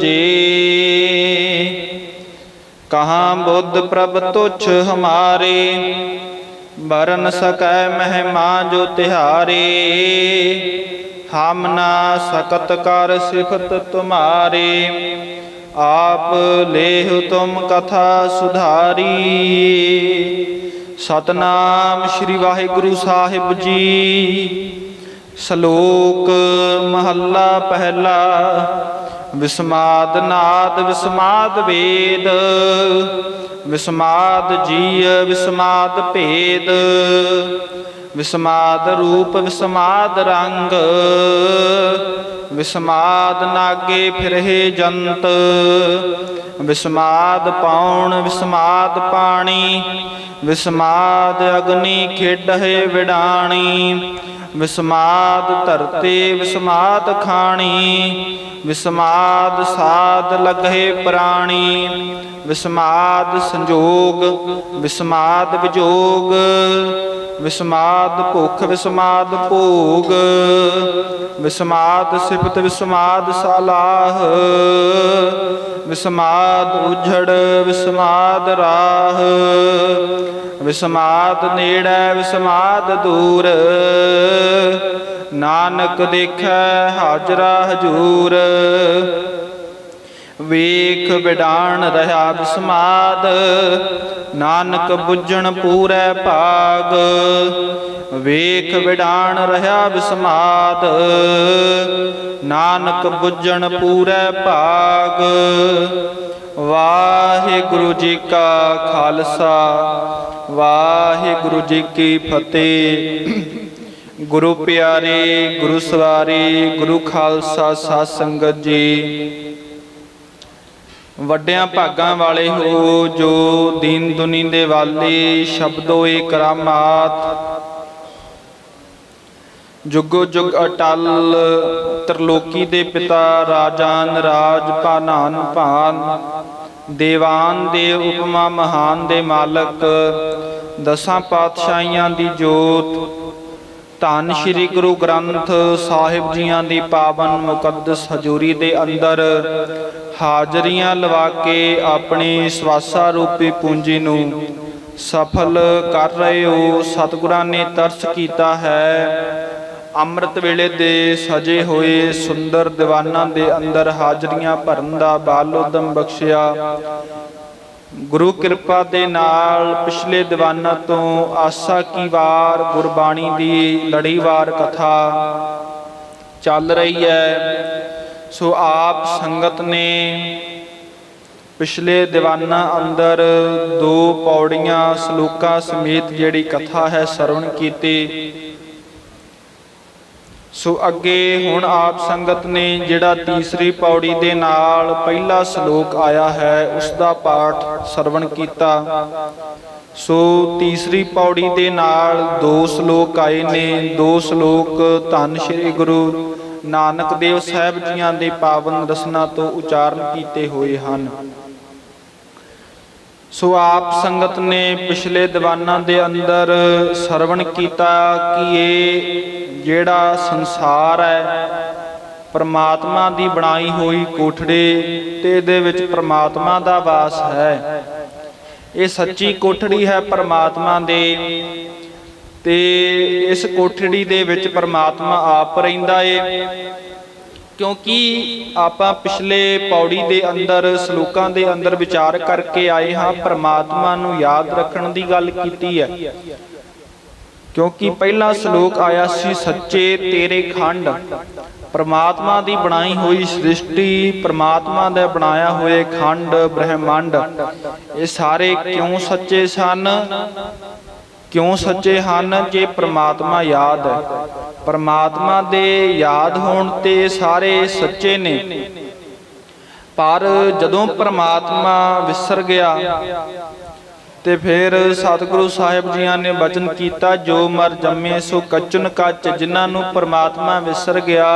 ਜੀ। ਕਹਾ ਬੁੱਧ ਪ੍ਰਭ ਤੁਛ ਹਮਾਰੇ ਬਰਨ ਸਕੈ ਮਹਿਮਾ ਜੋ ਤਿਹਾਰੇ। ਹਮ ਨਾ ਸਕਤ ਕਰ ਸਿਫਤ ਤੁਮਾਰੇ, ਆਪ ਲੇਹ ਤੁਮ ਕਥਾ ਸੁਧਾਰੀ। ਸਤਨਾਮ ਸ੍ਰੀ ਵਾਹਿਗੁਰੂ ਸਾਹਿਬ ਜੀ। ਸ਼ਲੋਕ ਮਹੱਲਾ ਪਹਿਲਾ। ਵਿਸਮਾਦ ਨਾਦ, ਵਿਸਮਾਦ ਵੇਦ। ਵਿਸਮਾਦ ਜੀਅ, ਵਿਸਮਾਦ ਭੇਦ। ਵਿਸਮਾਦ ਰੂਪ, ਵਿਸਮਾਦ ਰੰਗ। ਵਿਸਮਾਦ ਨਾਗੇ ਫਿਰਹਿ ਜੰਤ। ਵਿਸਮਾਦ ਪਾਉਣ ਵਿਸਮਾਦ ਪਾਣੀ। ਵਿਸਮਾਦ ਅਗਨੀ ਖੇਡਹਿ ਵਿਡਾਣੀ। ਵਿਸਮਾਦ ਧਰਤੀ, ਵਿਸਮਾਦ ਖਾਣੀ, ਵਿਸਮਾਦ ਸਾਧ ਲਗਹਿ ਪ੍ਰਾਣੀ, ਵਿਸਮਾਦ ਸੰਜੋਗ, ਵਿਸਮਾਦ ਵਿਜੋਗ, ਵਿਸਮਾਦ ਭੁਖ, ਵਿਸਮਾਦ ਭੋਗ, ਵਿਸਮਾਦ ਸਿਫਤ, ਵਿਸਮਾਦ ਸਲਾਹ, ਵਿਸਮਾਦ ਉਝੜ ਵਿਸਮਾਦ ਰਾਹ ਵਿਸਮਾਦ ਨੇੜੈ, ਵਿਸਮਾਦ ਦੂਰ। ਨਾਨਕ ਦੇਖੈ, ਹਾਜ਼ਰਾ ਹਜੂਰ। ਵੇਖ ਵਿਡਾਣ ਰਹਾ ਵਿਸਮਾਦ, ਨਾਨਕ ਬੁੱਝਣ ਪੂਰੈ ਭਾਗ। ਵੇਖ ਵਿਡਾਣ ਰਹਾ ਵਿਸਮਾਦ, ਨਾਨਕ ਬੁੱਝਣ ਪੂਰੈ ਭਾਗ। ਵਾਹਿਗੁਰੂ ਜੀ ਕਾ ਖਾਲਸਾ ਵਾਹਿਗੁਰੂ ਜੀ ਕੀ ਫਤਿਹ। ਗੁਰੂ ਪਿਆਰੇ, ਗੁਰੂ ਸਵਾਰੀ, ਗੁਰੂ ਖਾਲਸਾ ਸਾਧ ਸੰਗਤ ਜੀ। ਵੱਡਿਆਂ ਭਾਗਾਂ ਵਾਲੇ ਹੋ ਜੋ ਦੀਨ ਦੁਨੀ ਦੇ ਵਾਲੇ, ਸ਼ਬਦੋ ਏ ਕਰਾਮਾਤ ਜੁਗੋ ਜੁਗ ਅਟਲ, ਤਰਲੋਕੀ ਦੇ ਪਿਤਾ ਰਾਜਾਨ ਰਾਜ ਭਾਨਾਨ ਭਾਨ। ਦੇਵਾਨ ਦੇ ਉਪਮਾ ਮਹਾਨ ਦੇ ਮਾਲਕ, ਦਸਾਂ ਪਾਤਸ਼ਾਹੀਆਂ ਦੀ ਜੋਤ, ਧੰਨ ਸ਼੍ਰੀ ਗੁਰੂ ਗ੍ਰੰਥ ਸਾਹਿਬ ਜੀਆਂ ਦੀ ਪਾਵਨ ਮੁਕੱਦਸ ਹਜ਼ੂਰੀ ਦੇ ਅੰਦਰ ਹਾਜ਼ਰੀਆਂ ਲਵਾ ਕੇ ਆਪਣੀ ਸਵਾਸਾ ਰੂਪੀ ਪੂੰਜੀ ਨੂੰ ਸਫਲ ਕਰ ਰਹੇ ਹੋ। ਸਤਿਗੁਰਾਂ ਨੇ ਤਰਸ ਕੀਤਾ ਹੈ। ਅੰਮ੍ਰਿਤ ਵੇਲੇ ਦੇ ਸਜੇ ਹੋਏ ਸੁੰਦਰ ਦੀਵਾਨਾਂ ਦੇ ਅੰਦਰ ਹਾਜ਼ਰੀਆਂ ਭਰਨ ਦਾ ਬਾਲ ਉਦਮ ਬਖਸ਼ਿਆ। ਗੁਰੂ ਕਿਰਪਾ ਦੇ ਨਾਲ ਪਿਛਲੇ ਦੀਵਾਨਾਂ ਤੋਂ ਆਸਾ ਕੀ ਵਾਰ ਗੁਰਬਾਣੀ ਦੀ ਲੜੀਵਾਰ ਕਥਾ ਚੱਲ ਰਹੀ ਹੈ। ਸੋ ਆਪ ਸੰਗਤ ਨੇ ਪਿਛਲੇ ਦੀਵਾਨਾਂ ਅੰਦਰ ਦੋ ਪੌੜੀਆਂ, ਸ਼ਲੋਕਾਂ ਸਮੇਤ ਜਿਹੜੀ ਕਥਾ ਹੈ ਸਰਵਣ ਕੀਤੀ। ਸੋ ਅੱਗੇ ਹੁਣ ਆਪ ਸੰਗਤ ਨੇ ਜਿਹੜਾ ਤੀਸਰੀ ਪੌੜੀ ਦੇ ਨਾਲ ਪਹਿਲਾ ਸ਼ਲੋਕ ਆਇਆ ਹੈ ਉਸ ਦਾ ਪਾਠ ਸਰਵਣ ਕੀਤਾ। ਸੋ ਤੀਸਰੀ ਪੌੜੀ ਦੇ ਨਾਲ ਦੋ ਸ਼ਲੋਕ ਆਏ ਨੇ। ਦੋ ਸ਼ਲੋਕ ਧੰਨ ਸ਼੍ਰੀ ਗੁਰੂ ਨਾਨਕ ਦੇਵ ਸਾਹਿਬ ਜੀਆਂ ਦੇ ਪਾਵਨ ਰਸਨਾ ਤੋਂ ਉਚਾਰਨ ਕੀਤੇ ਹੋਏ ਹਨ। ਸੋ ਆਪ ਸੰਗਤ ਨੇ ਪਿਛਲੇ ਦੀਵਾਨਾਂ ਦੇ ਅੰਦਰ ਸਰਵਣ ਕੀਤਾ ਕਿ ਇਹ ਜਿਹੜਾ ਸੰਸਾਰ ਹੈ, ਪਰਮਾਤਮਾ ਦੀ ਬਣਾਈ ਹੋਈ ਕੋਠੜੀ ਤੇ ਇਹਦੇ ਵਿੱਚ ਪਰਮਾਤਮਾ ਦਾ ਵਾਸ ਹੈ। ਇਹ ਸੱਚੀ ਕੋਠੜੀ ਹੈ ਪਰਮਾਤਮਾ ਦੇ ਤੇ ਇਸ ਕੋਠੜੀ ਦੇ ਵਿੱਚ ਪਰਮਾਤਮਾ ਆਪ ਰਹਿੰਦਾ ਏ। ਕਿਉਂਕਿ ਆਪਾਂ ਪਿਛਲੇ ਪੌੜੀ ਦੇ ਅੰਦਰ, ਸ਼ਲੋਕਾਂ ਦੇ ਅੰਦਰ ਵਿਚਾਰ ਕਰਕੇ ਆਏ ਹਾਂ, ਪਰਮਾਤਮਾ ਨੂੰ ਯਾਦ ਰੱਖਣ ਦੀ ਗੱਲ ਕੀਤੀ ਹੈ। ਕਿਉਂਕਿ ਪਹਿਲਾ ਸ਼ਲੋਕ ਆਇਆ ਸੀ, ਸੱਚੇ ਤੇਰੇ ਖੰਡ। ਪਰਮਾਤਮਾ ਦੀ ਬਣਾਈ ਹੋਈ ਸ੍ਰਿਸ਼ਟੀ, ਪਰਮਾਤਮਾ ਦਾ ਬਣਾਇਆ ਹੋਏ ਖੰਡ, ਬ੍ਰਹਿਮੰਡ, ਇਹ ਸਾਰੇ ਕਿਉਂ ਸੱਚੇ ਸਨ? ਕਿਉਂ ਸੱਚੇ ਹਨ ਜੇ ਪ੍ਰਮਾਤਮਾ ਯਾਦ ਹੈ? ਪ੍ਰਮਾਤਮਾ ਦੇ ਯਾਦ ਹੋਣ ਤੇ ਸਾਰੇ ਸੱਚੇ ਨੇ। ਪਰ ਜਦੋਂ ਪ੍ਰਮਾਤਮਾ ਵਿਸਰ ਗਿਆ ਤੇ ਫਿਰ ਸਤਿਗੁਰੂ ਸਾਹਿਬ ਜੀਆਂ ਨੇ ਬਚਨ ਕੀਤਾ ਜੋ ਮਰ ਜੰਮੇ ਸੋ ਕੱਚਨ ਕੱਚ ਜਿਨ੍ਹਾਂ ਨੂੰ ਪ੍ਰਮਾਤਮਾ ਵਿਸਰ ਗਿਆ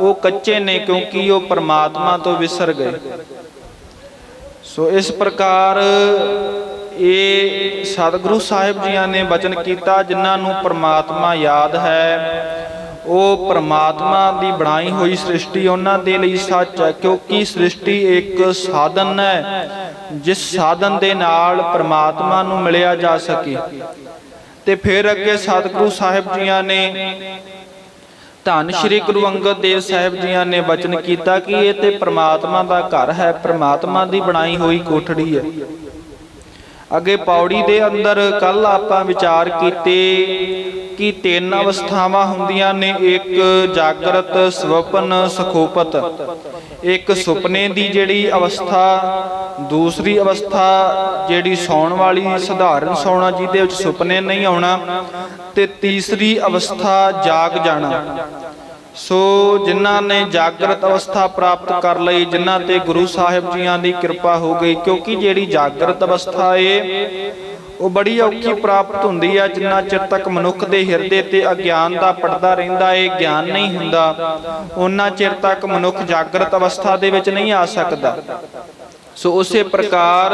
ਉਹ ਕੱਚੇ ਨੇ ਕਿਉਂਕਿ ਉਹ ਪ੍ਰਮਾਤਮਾ ਤੋਂ ਵਿਸਰ ਗਏ। ਸੋ ਇਸ ਪ੍ਰਕਾਰ ਇਹ ਸਤਿਗੁਰੂ ਸਾਹਿਬ ਜੀਆਂ ਨੇ ਬਚਨ ਕੀਤਾ, ਜਿਨ੍ਹਾਂ ਨੂੰ ਪ੍ਰਮਾਤਮਾ ਯਾਦ ਹੈ। ਉਹ ਪ੍ਰਮਾਤਮਾ ਦੀ ਬਣਾਈ ਹੋਈ ਸ੍ਰਿਸ਼ਟੀ ਉਹਨਾਂ ਦੇ ਲਈ ਸੱਚ ਹੈ, ਕਿਉਂਕਿ ਸ੍ਰਿਸ਼ਟੀ ਇੱਕ ਸਾਧਨ ਹੈ, ਜਿਸ ਸਾਧਨ ਦੇ ਨਾਲ ਪ੍ਰਮਾਤਮਾ ਨੂੰ ਮਿਲਿਆ ਜਾ ਸਕੇ। ਤੇ ਫਿਰ ਅੱਗੇ ਸਤਿਗੁਰੂ ਸਾਹਿਬ ਜੀਆਂ ਨੇ ਧੰਨ ਸ਼੍ਰੀ ਗੁਰੂ ਅੰਗਦ ਦੇਵ ਸਾਹਿਬ ਜੀਆਂ ਨੇ ਬਚਨ ਕੀਤਾ ਕਿ ਇਹ ਤੇ ਪ੍ਰਮਾਤਮਾ ਦਾ ਘਰ ਹੈ, ਪ੍ਰਮਾਤਮਾ ਦੀ ਬਣਾਈ ਹੋਈ ਕੋਠੜੀ ਹੈ। ਅੱਗੇ ਪੌੜੀ ਦੇ ਅੰਦਰ ਕੱਲ ਆਪਾਂ ਵਿਚਾਰ ਕੀਤੇ ਕਿ ਤਿੰਨ ਅਵਸਥਾਵਾਂ ਹੁੰਦੀਆਂ ਨੇ ਇੱਕ ਜਾਗਰਤ ਸੁਪਨ ਸੁਖੋਪਤ। ਇੱਕ ਸੁਪਨੇ ਦੀ ਜਿਹੜੀ ਅਵਸਥਾ ਦੂਸਰੀ ਅਵਸਥਾ ਜਿਹੜੀ ਸੌਣ ਵਾਲੀ ਸਧਾਰਨ ਸੌਣਾ ਜਿਹਦੇ ਵਿੱਚ ਸੁਪਨੇ ਨਹੀਂ ਆਉਣਾ ਤੇ ਤੀਸਰੀ ਅਵਸਥਾ ਜਾਗ ਜਾਣਾ। ਸੋ ਜਿਨ੍ਹਾਂ ਨੇ ਜਾਗਰਤ ਅਵਸਥਾ ਪ੍ਰਾਪਤ ਕਰ ਲਈ, ਜਿਨ੍ਹਾਂ ਤੇ ਗੁਰੂ ਸਾਹਿਬ ਜੀਆਂ ਦੀ ਕਿਰਪਾ ਹੋ ਗਈ, ਕਿਉਂਕਿ ਜਿਹੜੀ ਜਾਗਰਤ ਅਵਸਥਾ ਏ, ਉਹ ਬੜੀ ਔਖੀ ਪ੍ਰਾਪਤ ਹੁੰਦੀ ਹੈ ਜਿੰਨਾ ਚਿਰ ਤੱਕ ਮਨੁੱਖ ਦੇ ਹਿਰਦੇ ਤੇ ਅਗਿਆਨ ਦਾ ਪਰਦਾ ਰਹਿੰਦਾ ਏ, ਗਿਆਨ ਨਹੀਂ ਹੁੰਦਾ ਉਹਨਾਂ ਚਿਰ ਤੱਕ ਮਨੁੱਖ ਜਾਗਰਤ ਅਵਸਥਾ ਦੇ ਵਿੱਚ ਨਹੀਂ ਆ ਸਕਦਾ। ਸੋ ਉਸੇ ਪ੍ਰਕਾਰ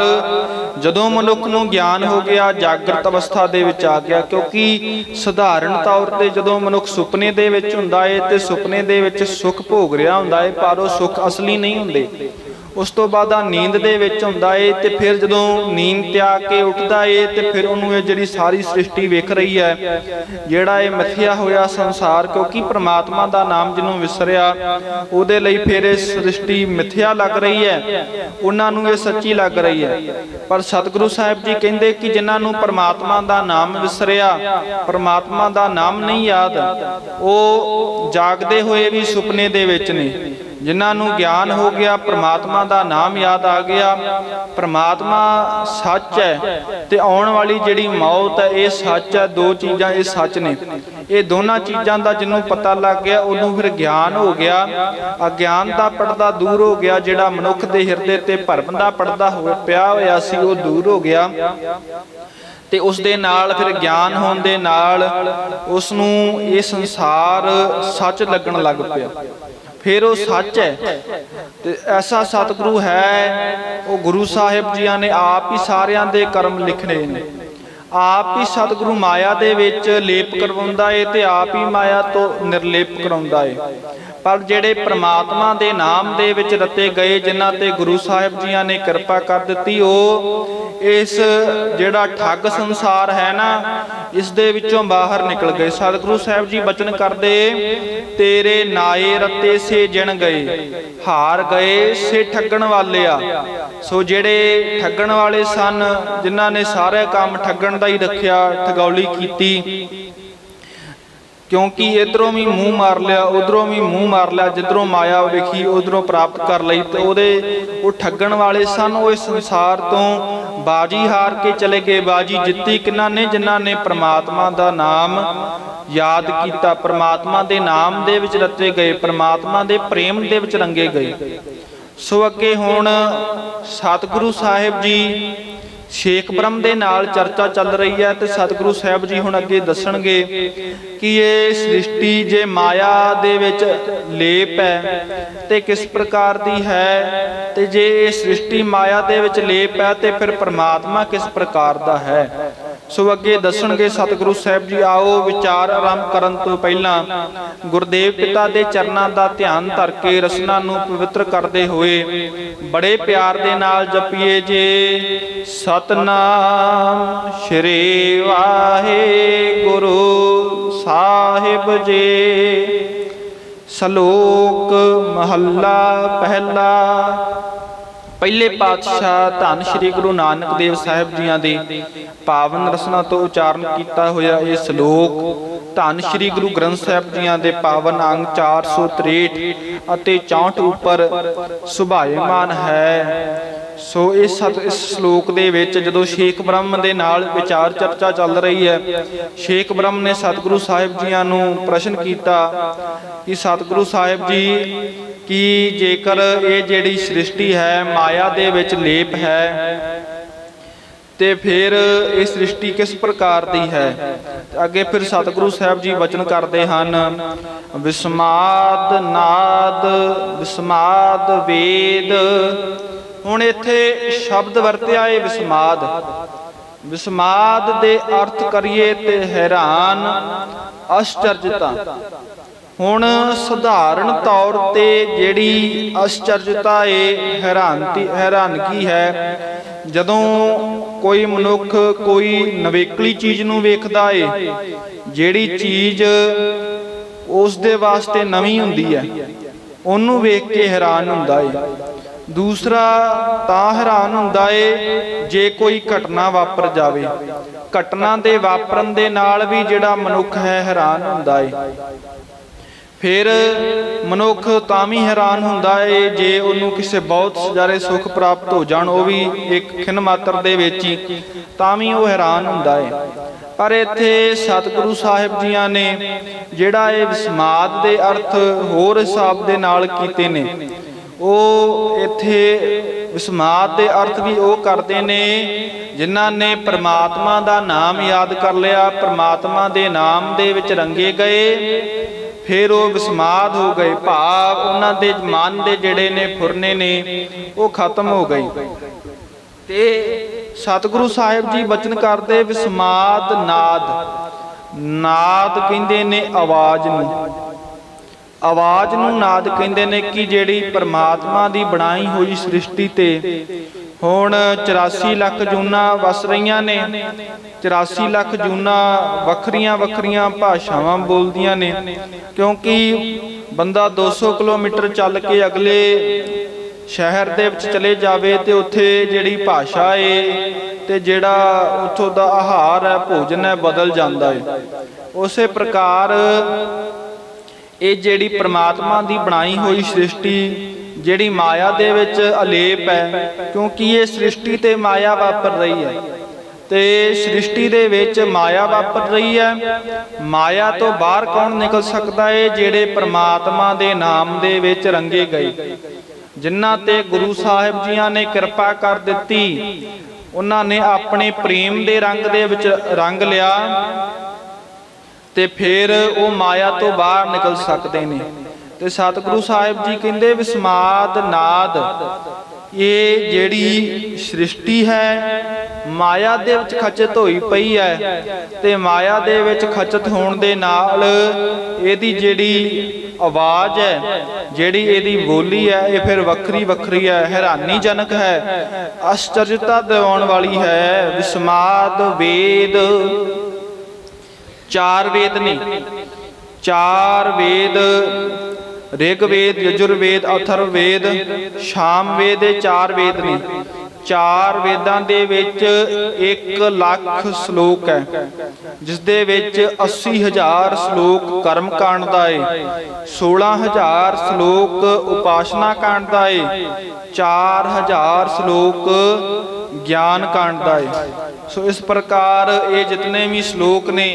ਜਦੋਂ ਮਨੁੱਖ ਨੂੰ ਗਿਆਨ ਹੋ ਗਿਆ, ਜਾਗਰਤ ਅਵਸਥਾ ਦੇ ਵਿੱਚ ਆ ਗਿਆ, ਕਿਉਂਕਿ ਸਧਾਰਨ ਤੌਰ ਤੇ ਜਦੋਂ ਮਨੁੱਖ ਸੁਪਨੇ ਦੇ ਵਿੱਚ ਹੁੰਦਾ ਏ ਤੇ ਸੁਪਨੇ ਦੇ ਵਿੱਚ ਸੁੱਖ ਭੋਗ ਰਿਹਾ ਹੁੰਦਾ ਏ, ਪਰ ਉਹ ਸੁੱਖ ਅਸਲੀ ਨਹੀਂ ਹੁੰਦੇ। ਉਸ ਤੋਂ ਬਾਅਦ ਆ ਨੀਂਦ ਦੇ ਵਿੱਚ ਹੁੰਦਾ ਏ ਤੇ ਫਿਰ ਜਦੋਂ ਨੀਂਦ ਤਿਆਗ ਕੇ ਉੱਠਦਾ ਏ ਤੇ ਫਿਰ ਉਹਨੂੰ ਇਹ ਜਿਹੜੀ ਸਾਰੀ ਸ੍ਰਿਸ਼ਟੀ ਵੇਖ ਰਹੀ ਹੈ, ਜਿਹੜਾ ਇਹ ਮਿਥਿਆ ਹੋਇਆ ਸੰਸਾਰ ਕਿਉਂਕਿ ਪ੍ਰਮਾਤਮਾ ਦਾ ਨਾਮ ਜਿਹਨੂੰ ਵਿਸਰਿਆ, ਉਹਦੇ ਲਈ ਫਿਰ ਇਹ ਸ੍ਰਿਸ਼ਟੀ ਮਿਥਿਆ ਲੱਗ ਰਹੀ ਹੈ, ਉਹਨਾਂ ਨੂੰ ਇਹ ਸੱਚੀ ਲੱਗ ਰਹੀ ਹੈ। ਪਰ ਸਤਿਗੁਰੂ ਸਾਹਿਬ ਜੀ ਕਹਿੰਦੇ ਕਿ ਜਿਨ੍ਹਾਂ ਨੂੰ ਪ੍ਰਮਾਤਮਾ ਦਾ ਨਾਮ ਵਿਸਰਿਆ, ਪ੍ਰਮਾਤਮਾ ਦਾ ਨਾਮ ਨਹੀਂ ਯਾਦ, ਉਹ ਜਾਗਦੇ ਹੋਏ ਵੀ ਸੁਪਨੇ ਦੇ ਵਿੱਚ ਨੇ। ਜਿਨ੍ਹਾਂ ਨੂੰ ਗਿਆਨ ਹੋ ਗਿਆ, ਪ੍ਰਮਾਤਮਾ ਦਾ ਨਾਮ ਯਾਦ ਆ ਗਿਆ। ਪ੍ਰਮਾਤਮਾ ਸੱਚ ਹੈ ਤੇ ਆਉਣ ਵਾਲੀ ਜਿਹੜੀ ਮੌਤ ਹੈ, ਇਹ ਸੱਚ ਹੈ। ਦੋ ਚੀਜ਼ਾਂ ਇਹ ਸੱਚ ਨੇ। ਇਹ ਦੋਨਾਂ ਚੀਜ਼ਾਂ ਦਾ ਜਿਹਨੂੰ ਪਤਾ ਲੱਗ ਗਿਆ, ਉਹਨੂੰ ਫਿਰ ਗਿਆਨ ਹੋ ਗਿਆ। ਅਗਿਆਨ ਦਾ ਪਰਦਾ ਦੂਰ ਹੋ ਗਿਆ, ਜਿਹੜਾ ਮਨੁੱਖ ਦੇ ਹਿਰਦੇ ਤੇ ਭਰਮ ਦਾ ਪਰਦਾ ਹੋ ਪਿਆ ਹੋਇਆ ਸੀ, ਉਹ ਦੂਰ ਹੋ ਗਿਆ। ਤੇ ਉਸ ਦੇ ਨਾਲ ਫਿਰ ਗਿਆਨ ਹੋਣ ਦੇ ਨਾਲ ਉਸ ਨੂੰ ਇਹ ਸੰਸਾਰ ਸੱਚ ਲੱਗਣ ਲੱਗ ਪਿਆ। ਫਿਰ ਉਹ ਸੱਚ ਹੈ। ਤੇ ਐਸਾ ਸਤਿਗੁਰੂ ਹੈ, ਉਹ ਗੁਰੂ ਸਾਹਿਬ ਜੀਆਂ ਨੇ ਆਪ ਹੀ ਸਾਰਿਆਂ ਦੇ ਕਰਮ ਲਿਖਣੇ ਨੇ। ਆਪ ਹੀ ਸਤਿਗੁਰੂ ਮਾਇਆ ਦੇ ਵਿੱਚ ਲੇਪ ਕਰਵਾਉਂਦਾ ਏ ਤੇ ਆਪ ਹੀ ਮਾਇਆ ਤੋਂ ਨਿਰਲੇਪ ਕਰਾਉਂਦਾ ਏ। ਪਰ ਜਿਹੜੇ ਪ੍ਰਮਾਤਮਾ ਦੇ ਨਾਮ ਦੇ ਵਿੱਚ ਰਤੇ ਗਏ, ਜਿਨ੍ਹਾਂ ਤੇ ਗੁਰੂ ਸਾਹਿਬ ਜੀਆਂ ਨੇ ਕਿਰਪਾ ਕਰ ਦਿੱਤੀ, ਉਹ ਇਸ ਜਿਹੜਾ ਠੱਗ ਸੰਸਾਰ ਹੈ ਨਾ, ਇਸ ਦੇ ਵਿੱਚੋਂ ਬਾਹਰ ਨਿਕਲ ਗਏ। ਸਤਿਗੁਰੂ ਸਾਹਿਬ ਜੀ ਬਚਨ ਕਰਦੇ, ਤੇਰੇ ਨਾਏ ਰਤੇ ਸੇ ਜਿਣ ਗਏ, ਹਾਰ ਗਏ ਸੇ ਠੱਗਣ ਵਾਲੇ ਆ ਸੋ ਜਿਹੜੇ ਠੱਗਣ ਵਾਲੇ ਸਨ, ਜਿਨ੍ਹਾਂ ਨੇ ਸਾਰੇ ਕੰਮ ਠੱਗਣ ਦਾ ਹੀ ਰੱਖਿਆ, ਠਗੌਲੀ ਕੀਤੀ ਕਿਉਂਕਿ ਇਧਰੋਂ ਵੀ ਮੂੰਹ ਮਾਰ ਲਿਆ, ਉਧਰੋਂ ਵੀ ਮੂੰਹ ਮਾਰ ਲਿਆ, ਜਿੱਧਰੋਂ ਮਾਇਆ ਵੇਖੀ, ਉਧਰੋਂ ਪ੍ਰਾਪਤ ਕਰ ਲਈ ਤੇ ਉਹਦੇ ਉਹ ਠੱਗਣ ਵਾਲੇ ਸਨ, ਉਹ ਇਸ ਸੰਸਾਰ ਤੋਂ ਬਾਜੀ ਹਾਰ ਕੇ ਚਲੇ ਗਏ। ਬਾਜੀ ਜਿੱਤੀ ਕਿਨਾਂ ਨੇ? ਜਿਨ੍ਹਾਂ ਨੇ ਪ੍ਰਮਾਤਮਾ ਦਾ ਨਾਮ ਯਾਦ ਕੀਤਾ। ਪ੍ਰਮਾਤਮਾ ਦੇ ਨਾਮ ਦੇ ਵਿੱਚ ਰਤੇ ਗਏ, ਪ੍ਰਮਾਤਮਾ ਦੇ ਪ੍ਰੇਮ ਦੇ ਵਿੱਚ ਰੰਗੇ ਗਏ। ਸੋ ਅੱਗੇ ਹੁਣ ਸਤਿਗੁਰੂ ਸਾਹਿਬ ਜੀ ਸ਼ੇਖ ਬ੍ਰਹਮ ਦੇ ਨਾਲ ਚਰਚਾ ਚੱਲ ਰਹੀ ਹੈ ਤੇ ਸਤਿਗੁਰੂ ਸਾਹਿਬ ਜੀ ਹੁਣ ਅੱਗੇ ਦੱਸਣਗੇ ਕਿ ਇਹ ਸ੍ਰਿਸ਼ਟੀ ਜੇ ਮਾਇਆ ਦੇ ਵਿੱਚ ਲੇਪ ਹੈ ਤੇ ਕਿਸ ਪ੍ਰਕਾਰ ਦੀ ਹੈ ਤੇ ਜੇ ਇਹ ਸ੍ਰਿਸ਼ਟੀ ਮਾਇਆ ਦੇ ਵਿੱਚ ਲੇਪ ਹੈ ਤੇ ਫਿਰ ਪ੍ਰਮਾਤਮਾ ਕਿਸ ਪ੍ਰਕਾਰ ਦਾ ਹੈ? ਸੋ ਅੱਗੇ ਦੱਸਣਗੇ ਸਤਿਗੁਰੂ ਸਾਹਿਬ ਜੀ, ਆਓ ਵਿਚਾਰ ਆਰੰਭ ਕਰਨ ਤੋਂ ਪਹਿਲਾਂ ਗੁਰਦੇਵ ਪਿਤਾ ਦੇ ਚਰਨਾਂ ਦਾ ਧਿਆਨ ਧਰ ਕੇ ਰਸਨਾ ਨੂੰ ਪਵਿੱਤਰ ਕਰਦੇ ਹੋਏ ਬੜੇ ਪਿਆਰ ਦੇ ਨਾਲ ਜਪੀਏ ਜੇ। ਸਤਨਾਮ ਸ਼੍ਰੀ ਵਾਹਿਗੁਰੂ ਸਾਹਿਬ ਜੀ। ਸ਼ਲੋਕ ਮਹੱਲਾ ਪਹਿਲਾ ਪਹਿਲੇ ਪਾਤਸ਼ਾਹ ਧੰਨ ਸ਼੍ਰੀ ਗੁਰੂ ਨਾਨਕ ਦੇਵ ਸਾਹਿਬ ਜੀਆਂ ਦੇ ਪਾਵਨ ਰਸਨਾ ਤੋਂ ਉਚਾਰਨ ਕੀਤਾ ਹੋਇਆ ਇਹ ਸ਼ਲੋਕ ਧੰਨ ਸ਼੍ਰੀ ਗੁਰੂ ਗ੍ਰੰਥ ਸਾਹਿਬ ਜੀਆਂ ਦੇ ਪਾਵਨ ਅੰਗ 463 ਅਤੇ 64 ਉੱਪਰ ਸੁਭਾਏਮਾਨ ਹੈ। ਸੋ ਇਸ ਇਸ ਸ਼ਲੋਕ ਦੇ ਵਿੱਚ ਜਦੋਂ ਸ਼ੇਖ ਬ੍ਰਹਮ ਦੇ ਨਾਲ ਵਿਚਾਰ ਚਰਚਾ ਚੱਲ ਰਹੀ ਹੈ, ਸ਼ੇਖ ਬ੍ਰਹਮ ਨੇ ਸਤਿਗੁਰੂ ਸਾਹਿਬ ਜੀਆਂ ਨੂੰ ਪ੍ਰਸ਼ਨ ਕੀਤਾ ਕਿ ਸਤਿਗੁਰੂ ਸਾਹਿਬ ਜੀ ਕਿ ਜੇਕਰ ਇਹ ਜਿਹੜੀ ਸ੍ਰਿਸ਼ਟੀ ਹੈ ਮਾਇਆ ਦੇ ਵਿੱਚ ਲੇਪ ਹੈ, ਤੇ ਫਿਰ ਇਹ ਸ੍ਰਿਸ਼ਟੀ ਕਿਸ ਪ੍ਰਕਾਰ ਦੀ ਹੈ? ਅੱਗੇ ਫਿਰ ਸਤਿਗੁਰੂ ਸਾਹਿਬ ਜੀ ਵਚਨ ਕਰਦੇ ਹਨ, ਵਿਸਮਾਦ ਨਾਦ, ਵਿਸਮਾਦ ਵੇਦ। ਹੁਣ ਇੱਥੇ ਸ਼ਬਦ ਵਰਤਿਆ ਹੈ ਵਿਸਮਾਦ। ਵਿਸਮਾਦ ਦੇ ਅਰਥ ਕਰੀਏ ਤੇ ਹੈਰਾਨ, ਅਸ਼ਚਰਜਤਾ। ਹੁਣ ਸਧਾਰਨ ਤੌਰ ਤੇ ਜਿਹੜੀ ਅਚਰਜਤਾ ਏ ਹੈਰਾਨਤੀ ਹੈਰਾਨਗੀ ਹੈ, ਜਦੋਂ ਕੋਈ ਮਨੁੱਖ ਕੋਈ ਨਵੇਕਲੀ ਚੀਜ਼ ਨੂੰ ਵੇਖਦਾ ਏ, ਜਿਹੜੀ ਚੀਜ਼ ਉਸ ਦੇ ਵਾਸਤੇ ਨਵੀਂ ਹੁੰਦੀ ਹੈ, ਉਹਨੂੰ ਵੇਖ ਕੇ ਹੈਰਾਨ ਹੁੰਦਾ ਏ। ਦੂਸਰਾ ਤਾਂ ਹੈਰਾਨ ਹੁੰਦਾ ਏ, ਜੇ ਕੋਈ ਘਟਨਾ ਵਾਪਰ ਜਾਵੇ। ਘਟਨਾ ਦੇ ਵਾਪਰਨ ਦੇ ਨਾਲ ਵੀ ਜਿਹੜਾ ਮਨੁੱਖ ਹੈ ਹੈਰਾਨ ਹੁੰਦਾ ਏ। ਫਿਰ ਮਨੁੱਖ ਤਾਂ ਵੀ ਹੈਰਾਨ ਹੁੰਦਾ ਏ ਜੇ ਉਹਨੂੰ ਕਿਸੇ ਬਹੁਤ ਸਾਰੇ ਸੁੱਖ ਪ੍ਰਾਪਤ ਹੋ ਜਾਣ, ਉਹ ਵੀ ਇੱਕ ਖਿਨ ਮਾਤਰ ਦੇ ਵਿੱਚ ਹੀ, ਤਾਂ ਵੀ ਉਹ ਹੈਰਾਨ ਹੁੰਦਾ ਏ। ਪਰ ਇੱਥੇ ਸਤਿਗੁਰੂ ਸਾਹਿਬ ਜੀਆਂ ਨੇ ਜਿਹੜਾ ਇਹ ਸਮਾਦ ਦੇ ਅਰਥ ਹੋਰ ਹਿਸਾਬ ਦੇ ਨਾਲ ਕੀਤੇ ਨੇ, ਉਹ ਇੱਥੇ ਵਿਸਮਾਦ ਦੇ ਅਰਥ ਵੀ ਉਹ ਕਰਦੇ ਨੇ ਜਿਨ੍ਹਾਂ ਨੇ ਪ੍ਰਮਾਤਮਾ ਦਾ ਨਾਮ ਯਾਦ ਕਰ ਲਿਆ, ਪ੍ਰਮਾਤਮਾ ਦੇ ਨਾਮ ਦੇ ਵਿੱਚ ਰੰਗੇ ਗਏ ਫਿਰ ਉਹ ਵਿਸਮਾਦ ਹੋ ਗਏ। ਭਾਵ ਉਹਨਾਂ ਦੇ ਮਨ ਦੇ ਜਿਹੜੇ ਨੇ ਫੁਰਨੇ ਨੇ, ਉਹ ਖਤਮ ਹੋ ਗਏ। ਤੇ ਸਤਿਗੁਰੂ ਸਾਹਿਬ ਜੀ ਬਚਨ ਕਰਦੇ, ਵਿਸਮਾਦ ਨਾਦ। ਨਾਦ ਕਹਿੰਦੇ ਨੇ ਆਵਾਜ਼ ਨੂੰ। ਆਵਾਜ਼ ਨੂੰ ਨਾਦ ਕਹਿੰਦੇ ਨੇ ਕਿ ਜਿਹੜੀ ਪਰਮਾਤਮਾ ਦੀ ਬਣਾਈ ਹੋਈ ਸ੍ਰਿਸ਼ਟੀ ਤੇ ਹੁਣ 84 ਲੱਖ ਜੂਨਾ ਵਸ ਰਹੀਆਂ ਨੇ। 84 ਲੱਖ ਜੂਨਾ ਵੱਖਰੀਆਂ ਵੱਖਰੀਆਂ ਭਾਸ਼ਾਵਾਂ ਬੋਲਦੀਆਂ ਨੇ। ਕਿਉਂਕਿ ਬੰਦਾ 200 ਕਿਲੋਮੀਟਰ ਚੱਲ ਕੇ ਅਗਲੇ ਸ਼ਹਿਰ ਦੇ ਵਿੱਚ ਚਲੇ ਜਾਵੇ ਤੇ ਉੱਥੇ ਜਿਹੜੀ ਭਾਸ਼ਾ ਏ ਤੇ ਜਿਹੜਾ ਉੱਥੋਂ ਦਾ ਆਹਾਰ ਹੈ, ਭੋਜਨ ਹੈ, ਬਦਲ ਜਾਂਦਾ ਏ। ਉਸੇ ਪ੍ਰਕਾਰ ਇਹ ਜਿਹੜੀ ਪ੍ਰਮਾਤਮਾ ਦੀ ਬਣਾਈ ਹੋਈ ਸ੍ਰਿਸ਼ਟੀ ਜਿਹੜੀ ਮਾਇਆ ਦੇ ਵਿੱਚ ਅਲੇਪ ਹੈ, ਕਿਉਂਕਿ ਇਹ ਸ੍ਰਿਸ਼ਟੀ ਤੇ ਮਾਇਆ ਵਾਪਰ ਰਹੀ ਹੈ। ਤੇ ਸ੍ਰਿਸ਼ਟੀ ਦੇ ਵਿੱਚ ਮਾਇਆ ਵਾਪਰ ਰਹੀ ਹੈ। ਮਾਇਆ ਤੋਂ ਬਾਹਰ ਕੌਣ ਨਿਕਲ ਸਕਦਾ ਹੈ ਜਿਹੜੇ ਪ੍ਰਮਾਤਮਾ ਦੇ ਨਾਮ ਦੇ ਵਿੱਚ ਰੰਗੇ ਗਏ? ਜਿਨ੍ਹਾਂ ਤੇ ਗੁਰੂ ਸਾਹਿਬ ਜੀਆਂ ਨੇ ਕਿਰਪਾ ਕਰ ਦਿੱਤੀ, ਉਹਨਾਂ ਨੇ ਆਪਣੇ ਪ੍ਰੇਮ ਦੇ ਰੰਗ ਦੇ ਵਿੱਚ ਰੰਗ ਲਿਆ ਤੇ ਫਿਰ ਉਹ ਮਾਇਆ ਤੋਂ ਬਾਹਰ ਨਿਕਲ ਸਕਦੇ ਨੇ। ਤੇ ਸਤਿਗੁਰੂ ਸਾਹਿਬ ਜੀ ਕਹਿੰਦੇ, ਵਿਸਮਾਦ ਨਾਦ, ਇਹ ਜਿਹੜੀ ਸ੍ਰਿਸ਼ਟੀ ਹੈ, ਮਾਇਆ ਦੇ ਵਿੱਚ ਖਚਤ ਹੋਈ ਪਈ ਹੈ ਤੇ ਮਾਇਆ ਦੇ ਵਿੱਚ ਖਚਤ ਹੋਣ ਦੇ ਨਾਲ ਇਹਦੀ ਜਿਹੜੀ ਆਵਾਜ਼ ਹੈ, ਜਿਹੜੀ ਇਹਦੀ ਬੋਲੀ ਹੈ, ਇਹ ਫਿਰ ਵੱਖਰੀ ਵੱਖਰੀ ਹੈ, ਹੈਰਾਨੀਜਨਕ ਹੈ ਅਸ਼ਚਰਜਤਾ ਦਿਵਾਉਣ ਵਾਲੀ ਹੈ, ਵਿਸਮਾਦ ਵੇਦ। ਚਾਰ ਵੇਦ ਨੇ, ਚਾਰ ਵੇਦ ਰਿਗ ਵੇਦ ਯਜੁਰ ਵੇਦ ਅਥਰਵ ਚਾਰ ਵੇਦ ਨੇ। ਚਾਰ ਵੇਦਾਂ ਦੇ ਵਿੱਚ 1 ਲੱਖ ਸ਼ਲੋਕ ਹੈ ਜਿਸ ਦੇ ਵਿੱਚ 80000 ਸ਼ਲੋਕ ਕਰਮ ਕਾਂਡ ਦਾ ਹੈ 16000 ਸ਼ਲੋਕ ਉਪਾਸ਼ਨਾ ਕਾਂਡ ਦਾ ਹੈ 4000 ਸ਼ਲੋਕ ਗਿਆਨ ਕਾਂਡ ਦਾ ਹੈ ਸੋ ਇਸ ਪ੍ਰਕਾਰ ਇਹ ਜਿਤਨੇ ਵੀ ਸ਼ਲੋਕ ਨੇ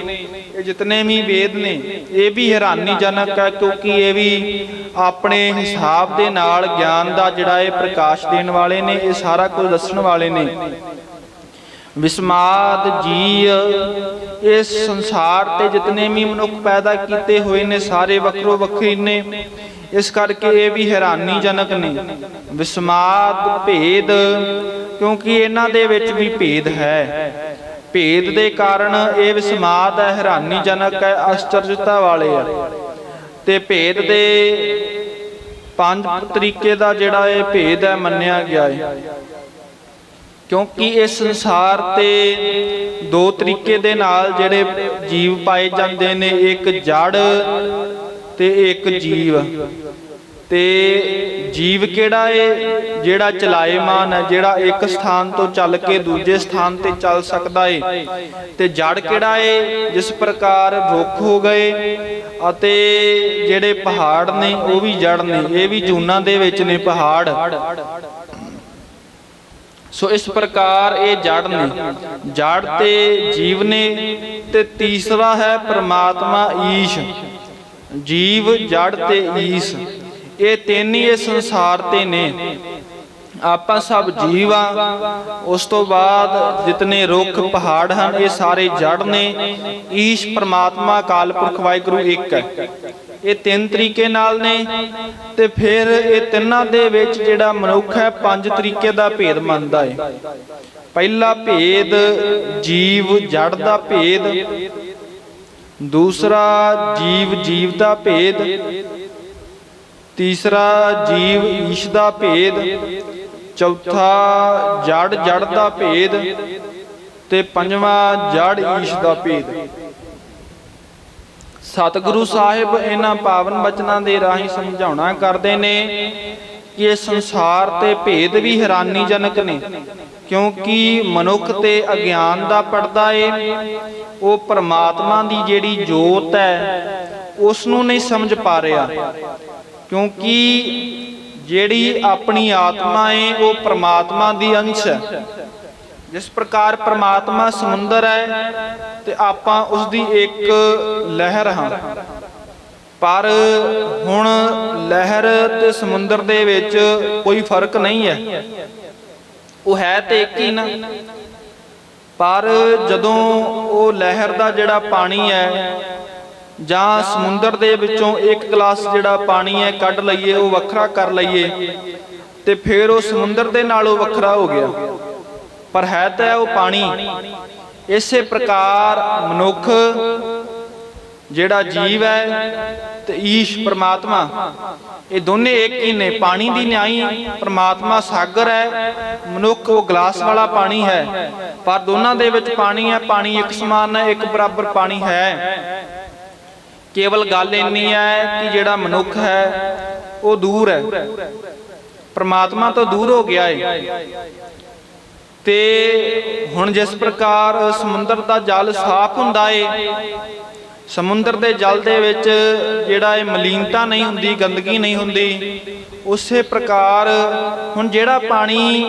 ਇਹ ਜਿਤਨੇ ਵੀ ਵੇਦ ਨੇ, ਇਹ ਵੀ ਹੈਰਾਨੀਜਨਕ ਹੈ ਕਿਉਂਕਿ ਇਹ ਵੀ ਆਪਣੇ ਹਿਸਾਬ ਦੇ ਨਾਲ ਗਿਆਨ ਦਾ ਜਿਹੜਾ ਇਹ ਪ੍ਰਕਾਸ਼ ਦੇਣ ਵਾਲੇ ਨੇ, ਇਹ ਸਾਰਾ ਕੁਝ ਦੱਸਣ ਵਾਲੇ ਨੇ। ਵਿਸਮਾਦ ਜੀ ਇਸ ਸੰਸਾਰ ਤੇ ਜਿਤਨੇ ਵੀ ਮਨੁੱਖ ਪੈਦਾ ਕੀਤੇ ਹੋਏ ਨੇ, ਸਾਰੇ ਵੱਖਰੋ ਵੱਖਰੇ ਨੇ। ਇਸ ਕਰਕੇ ਇਹ ਵੀ ਹੈਰਾਨੀਜਨਕ ਨੇ। ਵਿਸਮਾਦ ਭੇਦ, ਕਿਉਂਕਿ ਇਹਨਾਂ ਦੇ ਵਿੱਚ ਵੀ ਭੇਦ ਹੈ। ਭੇਦ ਦੇ ਕਾਰਨ ਇਹ ਵਿਸਮਾਦ ਹੈ, ਹੈਰਾਨੀਜਨਕ ਹੈ ਅਚਰਜਤਾ ਵਾਲੇ ਆ ਤੇ ਭੇਦ ਦੇ ਪੰਜ ਤਰੀਕੇ ਦਾ ਜਿਹੜਾ ਇਹ ਭੇਦ ਹੈ, ਮੰਨਿਆ ਗਿਆ ਹੈ। ਕਿਉਂਕਿ ਇਸ ਸੰਸਾਰ ਤੇ ਦੋ ਤਰੀਕੇ ਦੇ ਨਾਲ ਜਿਹੜੇ ਜੀਵ ਪਾਏ ਜਾਂਦੇ ਨੇ, ਇੱਕ ਜੜ ਤੇ ਇੱਕ ਜੀਵ। ਤੇ ਜੀਵ ਕਿਹੜਾ ਏ? ਜਿਹੜਾ ਚਲਾਏਮਾਨ ਹੈ, ਜਿਹੜਾ ਇੱਕ ਸਥਾਨ ਤੋਂ ਚੱਲ ਕੇ ਦੂਜੇ ਸਥਾਨ ਤੇ ਚੱਲ ਸਕਦਾ ਏ। ਤੇ ਜੜ ਕਿਹੜਾ ਏ? ਜਿਸ ਪ੍ਰਕਾਰ ਰੁੱਖ ਹੋ ਗਏ ਅਤੇ ਜਿਹੜੇ ਪਹਾੜ ਨੇ, ਉਹ ਵੀ ਜੜ ਨੇ, ਇਹ ਵੀ ਜੂਨਾਂ ਦੇ ਵਿੱਚ ਨੇ ਪਹਾੜ। ਸੋ ਇਸ ਪ੍ਰਕਾਰ ਇਹ ਜੜ ਨੇ। ਜੜ ਤੇ ਜੀਵ ਨੇ ਤੇ ਤੀਸਰਾ ਹੈ ਪ੍ਰਮਾਤਮਾ ਈਸ਼। ਜੀਵ ਜੜ ਤੇ ਈਸ਼। ਇਹ ਤਿੰਨ ਹੀ ਇਸ ਸੰਸਾਰ ਤੇ ਨੇ। ਆਪਾਂ ਸਭ ਜੀਵ ਆ ਉਸ ਤੋਂ ਬਾਅਦ ਜਿਤਨੇ ਰੁੱਖ, ਪਹਾੜ ਹਨ, ਇਹ ਸਾਰੇ ਜੜ ਨੇ। ਈਸ਼ ਪ੍ਰਮਾਤਮਾ, ਅਕਾਲ ਪੁਰਖ, ਵਾਹਿਗੁਰੂ ਇੱਕ ਹੈ। ਇਹ ਤਿੰਨ ਤਰੀਕੇ ਨਾਲ ਨੇ ਤੇ ਫਿਰ ਇਹ ਤਿੰਨਾਂ ਦੇ ਵਿੱਚ ਜਿਹੜਾ ਮਨੁੱਖ ਹੈ, ਪੰਜ ਤਰੀਕੇ ਦਾ ਭੇਦ ਮੰਨਦਾ ਹੈ ਪਹਿਲਾ ਭੇਦ ਜੀਵ ਜੜ ਦਾ ਭੇਦ। ਦੂਸਰਾ ਜੀਵ ਜੀਵ ਦਾ ਭੇਦ। ਤੀਸਰਾ ਜੀਵ ਈਸ਼ ਦਾ ਭੇਦ, ਚੌਥਾ ਜੜ ਜੜ ਦਾ ਭੇਦ ਤੇ ਪੰਜਵਾਂ ਜੜ ਈਸ਼ ਦਾ ਭੇਦ। ਸਤਿਗੁਰੂ ਸਾਹਿਬ ਇਹਨਾਂ ਪਾਵਨ ਬਚਨਾਂ ਦੇ ਰਾਹੀਂ ਸਮਝਾਉਣਾ ਕਰਦੇ ਨੇ ਕਿ ਇਹ ਸੰਸਾਰ ਤੇ ਭੇਦ ਵੀ ਹੈਰਾਨੀਜਨਕ ਨੇ, ਕਿਉਂਕਿ ਮਨੁੱਖ ਤੇ ਅਗਿਆਨ ਦਾ ਪਰਦਾ ਏ। ਉਹ ਪਰਮਾਤਮਾ ਦੀ ਜਿਹੜੀ ਜੋਤ ਹੈ, ਉਸ ਨੂੰ ਨਹੀਂ ਸਮਝ ਪਾ ਰਿਹਾ। ਕਿਉਂਕਿ ਜਿਹੜੀ ਆਪਣੀ ਆਤਮਾ ਏ, ਉਹ ਪਰਮਾਤਮਾ ਦੀ ਅੰਸ਼ ਹੈ। ਜਿਸ ਪ੍ਰਕਾਰ ਪਰਮਾਤਮਾ ਸਮੁੰਦਰ ਹੈ, ਤੇ ਆਪਾਂ ਉਸ ਦੀ ਇੱਕ ਲਹਿਰ ਹਾਂ। ਪਰ ਹੁਣ ਲਹਿਰ ਤੇ ਸਮੁੰਦਰ ਦੇ ਵਿੱਚ ਕੋਈ ਫ਼ਰਕ ਨਹੀਂ ਹੈ। ਉਹ ਹੈ ਤੇ ਇੱਕ ਹੀ ਨਾ। ਪਰ ਜਦੋਂ ਉਹ ਲਹਿਰ ਦਾ ਜਿਹੜਾ ਪਾਣੀ ਹੈ ਜਾਂ ਸਮੁੰਦਰ ਦੇ ਵਿੱਚੋਂ ਇੱਕ ਗਲਾਸ ਜਿਹੜਾ ਪਾਣੀ ਹੈ ਕੱਢ ਲਈਏ, ਉਹ ਵੱਖਰਾ ਕਰ ਲਈਏ ਤੇ ਫਿਰ ਉਹ ਸਮੁੰਦਰ ਦੇ ਨਾਲੋਂ ਵੱਖਰਾ ਹੋ ਗਿਆ। ਪਰ ਹੈ ਤਾਂ ਉਹ ਪਾਣੀ। ਇਸੇ ਪ੍ਰਕਾਰ ਮਨੁੱਖ ਜਿਹੜਾ ਜੀਵ ਹੈ ਤੇ ਈਸ਼ ਪ੍ਰਮਾਤਮਾ, ਇਹ ਦੋਨੇ ਇੱਕ ਹੀ ਨੇ। ਪਾਣੀ ਦੀ ਨਿਆਈ ਪ੍ਰਮਾਤਮਾ ਸਾਗਰ ਹੈ, ਮਨੁੱਖ ਉਹ ਗਲਾਸ ਵਾਲਾ ਪਾਣੀ ਹੈ। ਪਰ ਦੋਨਾਂ ਦੇ ਵਿੱਚ ਪਾਣੀ ਹੈ, ਪਾਣੀ ਇੱਕ ਸਮਾਨ ਹੈ, ਇੱਕ ਬਰਾਬਰ ਪਾਣੀ ਹੈ। ਕੇਵਲ ਗੱਲ ਇੰਨੀ ਹੈ ਕਿ ਜਿਹੜਾ ਮਨੁੱਖ ਹੈ, ਉਹ ਦੂਰ ਹੈ। ਪਰਮਾਤਮਾ ਤੋਂ ਦੂਰ ਹੋ ਗਿਆ ਹੈ ਤੇ ਹੁਣ ਜਿਸ ਪ੍ਰਕਾਰ ਸਮੁੰਦਰ ਦਾ ਜਲ ਸਾਫ਼ ਹੁੰਦਾ ਏ, ਸਮੁੰਦਰ ਦੇ ਜਲ ਦੇ ਵਿੱਚ ਜਿਹੜਾ ਇਹ ਮਲੀਨਤਾ ਨਹੀਂ ਹੁੰਦੀ, ਗੰਦਗੀ ਨਹੀਂ ਹੁੰਦੀ, ਉਸੇ ਪ੍ਰਕਾਰ ਹੁਣ ਜਿਹੜਾ ਪਾਣੀ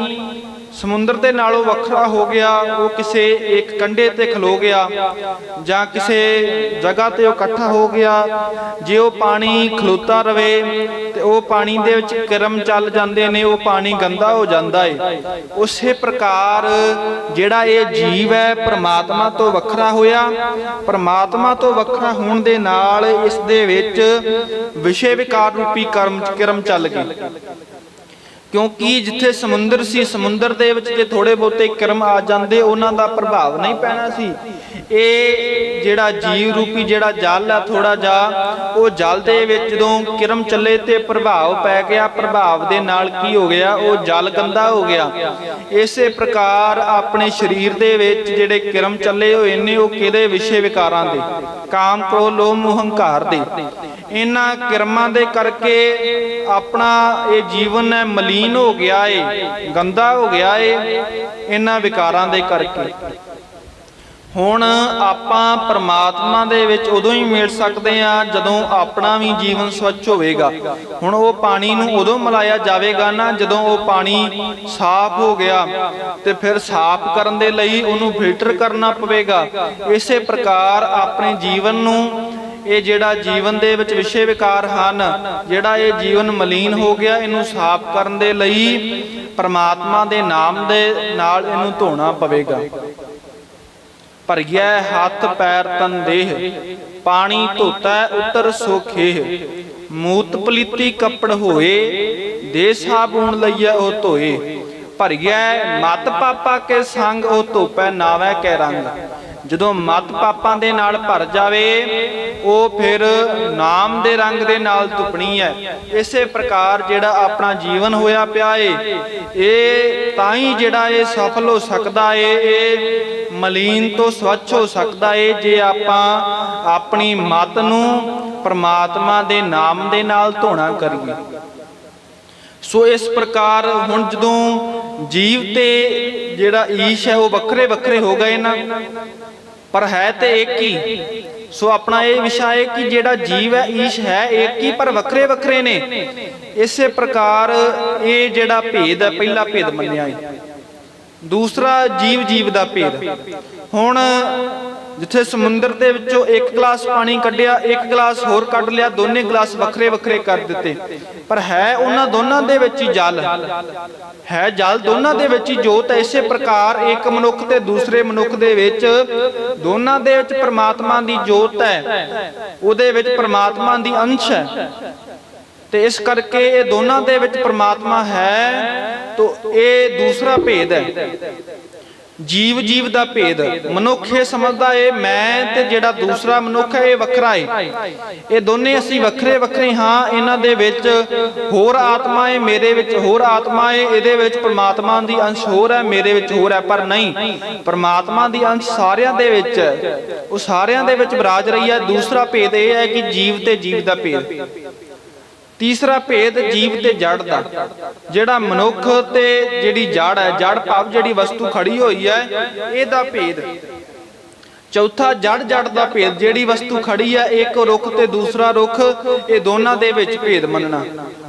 ਸਮੁੰਦਰ ਦੇ ਨਾਲੋਂ ਵੱਖਰਾ ਹੋ ਗਿਆ, ਉਹ ਕਿਸੇ ਇੱਕ ਕੰਢੇ ਤੇ ਖਲੋ ਗਿਆ ਜਾਂ ਕਿਸੇ ਜਗ੍ਹਾ ਤੇ ਉਹ ਇਕੱਠਾ ਹੋ ਗਿਆ। ਜੇ ਉਹ ਪਾਣੀ ਖਲੋਤਾ ਰਵੇ ਤੇ ਉਹ ਪਾਣੀ ਦੇ ਵਿੱਚ ਕਰਮ ਚੱਲ ਜਾਂਦੇ ਨੇ, ਉਹ ਪਾਣੀ ਗੰਦਾ ਹੋ ਜਾਂਦਾ ਏ। ਉਸੇ ਪ੍ਰਕਾਰ ਜਿਹੜਾ ਇਹ ਜੀਵ ਹੈ, ਪ੍ਰਮਾਤਮਾ ਤੋਂ ਵੱਖਰਾ ਹੋਇਆ। ਪ੍ਰਮਾਤਮਾ ਤੋਂ ਵੱਖਰਾ ਹੋਣ ਦੇ ਨਾਲ ਇਸ ਦੇ ਵਿੱਚ ਵਿਸ਼ੇ ਵਿਕਾਰ ਰੂਪੀ ਕਰਮ ਕਰਮ ਚੱਲ ਗਏ। ਕਿਉਂਕਿ ਜਿੱਥੇ ਸਮੁੰਦਰ ਸੀ, ਸਮੁੰਦਰ ਦੇ ਵਿੱਚ ਜੇ ਥੋੜੇ ਬਹੁਤੇ ਕਰਮ ਆ ਜਾਂਦੇ, ਉਹਨਾਂ ਦਾ ਪ੍ਰਭਾਵ ਨਹੀਂ ਪੈਣਾ ਸੀ। ਇਹ ਜਿਹੜਾ ਜੀਵ ਰੂਪੀ ਜਿਹੜਾ ਜਲ ਆ ਥੋੜਾ ਜਾ ਉਹ ਜਲ ਦੇ ਵਿੱਚ ਜਦੋਂ ਕਿਰਮ ਚੱਲੇ ਤੇ ਪ੍ਰਭਾਵ ਪੈ ਗਿਆ, ਪ੍ਰਭਾਵ ਦੇ ਨਾਲ ਕੀ ਹੋ ਗਿਆ? ਉਹ ਜਲ ਗੰਦਾ ਹੋ ਗਿਆ। ਇਸੇ ਪ੍ਰਕਾਰ ਆਪਣੇ ਸਰੀਰ ਦੇ ਵਿੱਚ ਜਿਹੜੇ ਕਿਰਮ ਚੱਲੇ ਹੋਏ ਨੇ, ਉਹ ਕਿਹਦੇ ਵਿਸ਼ੇ ਵਿਕਾਰਾਂ ਦੇ? ਕਾਮ, ਕ੍ਰੋਧ, ਲੋਭ, ਮੋਹ, ਹੰਕਾਰ ਦੇ। ਇਹਨਾਂ ਕਿਰਮਾਂ ਦੇ ਕਰਕੇ ਆਪਣਾ ਇਹ ਜੀਵਨ ਹੈ ਮਲੀਨ ਹੋ ਗਿਆ ਏ, ਗੰਦਾ ਹੋ ਗਿਆ ਏ, ਇਹਨਾਂ ਵਿਕਾਰਾਂ ਦੇ ਕਰਕੇ। ਹੁਣ ਆਪਾਂ ਪ੍ਰਮਾਤਮਾ ਦੇ ਵਿੱਚ ਉਦੋਂ ਹੀ ਮਿਲ ਸਕਦੇ ਆ ਜਦੋਂ ਆਪਣਾ ਵੀ ਜੀਵਨ ਸਵੱਛ ਹੋਵੇਗਾ। ਹੁਣ ਉਹ ਪਾਣੀ ਨੂੰ ਉਦੋਂ ਮਿਲਾਇਆ ਜਾਵੇਗਾ ਨਾ ਜਦੋਂ ਉਹ ਪਾਣੀ ਸਾਫ਼ ਹੋ ਗਿਆ ਤੇ ਫਿਰ ਸਾਫ਼ ਕਰਨ ਦੇ ਲਈ ਉਹਨੂੰ ਫਿਲਟਰ ਕਰਨਾ ਪਵੇਗਾ। ਇਸੇ ਪ੍ਰਕਾਰ ਆਪਣੇ ਜੀਵਨ ਨੂੰ ਇਹ ਜਿਹੜਾ ਜੀਵਨ ਦੇ ਵਿੱਚ ਵਿਸ਼ੇ ਵਿਕਾਰ ਹਨ, ਜਿਹੜਾ ਇਹ ਜੀਵਨ ਮਲੀਨ ਹੋ ਗਿਆ, ਇਹਨੂੰ ਸਾਫ਼ ਕਰਨ ਦੇ ਲਈ ਪ੍ਰਮਾਤਮਾ ਦੇ ਨਾਮ ਦੇ ਨਾਲ ਇਹਨੂੰ ਧੋਣਾ ਪਵੇਗਾ। ਭਰਗਿਆ ਹੱਥ ਪੈਰ ਤਨ ਦੇਹ, ਪਾਣੀ ਧੋਤਾ ਉਤਰ ਸੋਖੇਹ ਮੂਤ ਪਲੀਤੀ ਕੱਪੜ ਹੋਏ, ਦੇ ਸਾਬੂਣ ਲਈਆ ਉਹ ਧੋਏ। ਭਰਗਿਆ ਮਤ ਪਾਪਾ ਕੇ ਸੰਗ, ਉਹ ਧੋਪੈ ਨਾਵੈ ਕੈ ਰੰਗ। ਜਦੋਂ ਮਤ ਪਾਪਾਂ ਦੇ ਨਾਲ ਭਰ ਜਾਵੇ, ਉਹ ਫਿਰ ਨਾਮ ਦੇ ਰੰਗ ਦੇ ਨਾਲ ਤੁਪਣੀ ਹੈ। ਇਸੇ ਪ੍ਰਕਾਰ ਜਿਹੜਾ ਆਪਣਾ ਜੀਵਨ ਹੋਇਆ ਪਿਆ ਏ, ਇਹ ਤਾਂ ਹੀ ਜਿਹੜਾ ਇਹ ਸਫਲ ਹੋ ਸਕਦਾ ਏ, ਇਹ ਮਲੀਨ ਤੋਂ ਸਵੱਛ ਹੋ ਸਕਦਾ ਏ, ਜੇ ਆਪਾਂ ਆਪਣੀ ਮਤ ਨੂੰ ਪਰਮਾਤਮਾ ਦੇ ਨਾਮ ਦੇ ਨਾਲ ਧੋਣਾ ਕਰੀਏ। ਸੋ ਇਸ ਪ੍ਰਕਾਰ ਹੁਣ ਜਦੋਂ ਜੀਵ ਤੇ ਜਿਹੜਾ ਈਸ਼ ਹੈ ਉਹ ਵੱਖਰੇ ਵੱਖਰੇ ਹੋ ਗਏ ਨਾ, ਪਰ ਹੈ ਤੇ ਇੱਕ ਹੀ। ਸੋ ਆਪਣਾ ਇਹ ਵਿਸ਼ਾ ਹੈ ਕਿ ਜਿਹੜਾ ਜੀਵ ਹੈ, ਈਸ਼ ਹੈ, ਇੱਕ ਹੀ, ਪਰ ਵੱਖਰੇ ਵੱਖਰੇ ਨੇ। ਇਸੇ ਪ੍ਰਕਾਰ ਇਹ ਜਿਹੜਾ ਭੇਦ ਹੈ, ਪਹਿਲਾ ਭੇਦ ਮੰਨਿਆ। ਹੈ ਦੂਸਰਾ ਜੀਵ ਜੀਵ ਦਾ ਭੇਦ। ਹੁਣ ਜਿੱਥੇ ਸਮੁੰਦਰ ਦੇ ਵਿੱਚੋਂ ਇੱਕ ਗਲਾਸ ਪਾਣੀ ਕੱਢਿਆ, ਇੱਕ ਗਲਾਸ ਹੋਰ ਕੱਢ ਲਿਆ, ਦੋਨੇ ਗਲਾਸ ਵੱਖਰੇ ਵੱਖਰੇ ਕਰ ਦਿੱਤੇ। ਪਰ ਹੈ ਉਹਨਾਂ ਦੋਨਾਂ ਦੇ ਵਿੱਚ ਹੀ ਜਲ। ਹੈ ਜਲ ਦੋਨਾਂ ਦੇ ਵਿੱਚ ਹੀ ਜੋਤ। ਹੈ ਇਸੇ ਪ੍ਰਕਾਰ ਇੱਕ ਮਨੁੱਖ ਤੇ ਦੂਸਰੇ ਮਨੁੱਖ ਦੇ ਵਿੱਚ ਦੋਨਾਂ ਦੇ ਵਿੱਚ ਪ੍ਰਮਾਤਮਾ ਦੀ ਜੋਤ ਹੈ। ਉਹਦੇ ਵਿੱਚ ਪ੍ਰਮਾਤਮਾ ਦੀ ਅੰਸ਼ ਹੈ। ਤੇ ਇਸ ਕਰਕੇ ਇਹ ਦੋਨਾਂ ਦੇ ਵਿੱਚ ਪ੍ਰਮਾਤਮਾ ਹੈ, ਤੋ ਇਹ ਦੂਸਰਾ ਭੇਦ ਹੈ। ਜੀਵ ਜੀਵ ਦਾ ਭੇਦ। ਮਨੁੱਖ ਇਹ ਸਮਝਦਾ ਏ ਮੈਂ ਤੇ ਜਿਹੜਾ ਦੂਸਰਾ ਮਨੁੱਖ ਹੈ, ਇਹ ਵੱਖਰਾ ਏ। ਇਹ ਦੋਨੇ ਅਸੀਂ ਵੱਖਰੇ ਵੱਖਰੇ ਹਾਂ, ਇਹਨਾਂ ਦੇ ਵਿੱਚ ਹੋਰ ਆਤਮਾ ਏ, ਮੇਰੇ ਵਿੱਚ ਹੋਰ ਆਤਮਾ ਏ, ਇਹਦੇ ਵਿੱਚ ਪਰਮਾਤਮਾ ਦੀ ਅੰਸ਼ ਹੋਰ ਹੈ, ਮੇਰੇ ਵਿੱਚ ਹੋਰ ਹੈ, ਪਰ ਨਹੀਂ। ਪਰਮਾਤਮਾ ਦੀ ਅੰਸ਼ ਸਾਰਿਆਂ ਦੇ ਵਿੱਚ ਹੈ। ਉਹ ਸਾਰਿਆਂ ਦੇ ਵਿੱਚ ਵਿਰਾਜ ਰਹੀ ਹੈ। ਦੂਸਰਾ ਭੇਦ ਇਹ ਹੈ ਕਿ ਜੀਵ ਤੇ ਜੀਵ ਦਾ ਭੇਦ। ਤੀਸਰਾ ਭੇਦ ਜੀਵ ਤੇ ਜੜ ਦਾ, ਜਿਹੜਾ ਮਨੁੱਖ ਤੇ ਜਿਹੜੀ ਜੜ ਹੈ, ਜੜ ਭਾਵ ਜਿਹੜੀ ਵਸਤੂ ਖੜੀ ਹੋਈ ਹੈ, ਇਹਦਾ ਭੇਦ। ਚੌਥਾ ਜੜ ਜੜ ਦਾ ਭੇਦ, ਜਿਹੜੀ ਵਸਤੂ ਖੜੀ ਹੈ, ਇੱਕ ਰੁੱਖ ਤੇ ਦੂਸਰਾ ਰੁੱਖ, ਇਹ ਦੋਨਾਂ ਦੇ ਵਿੱਚ ਭੇਦ ਮੰਨਣਾ।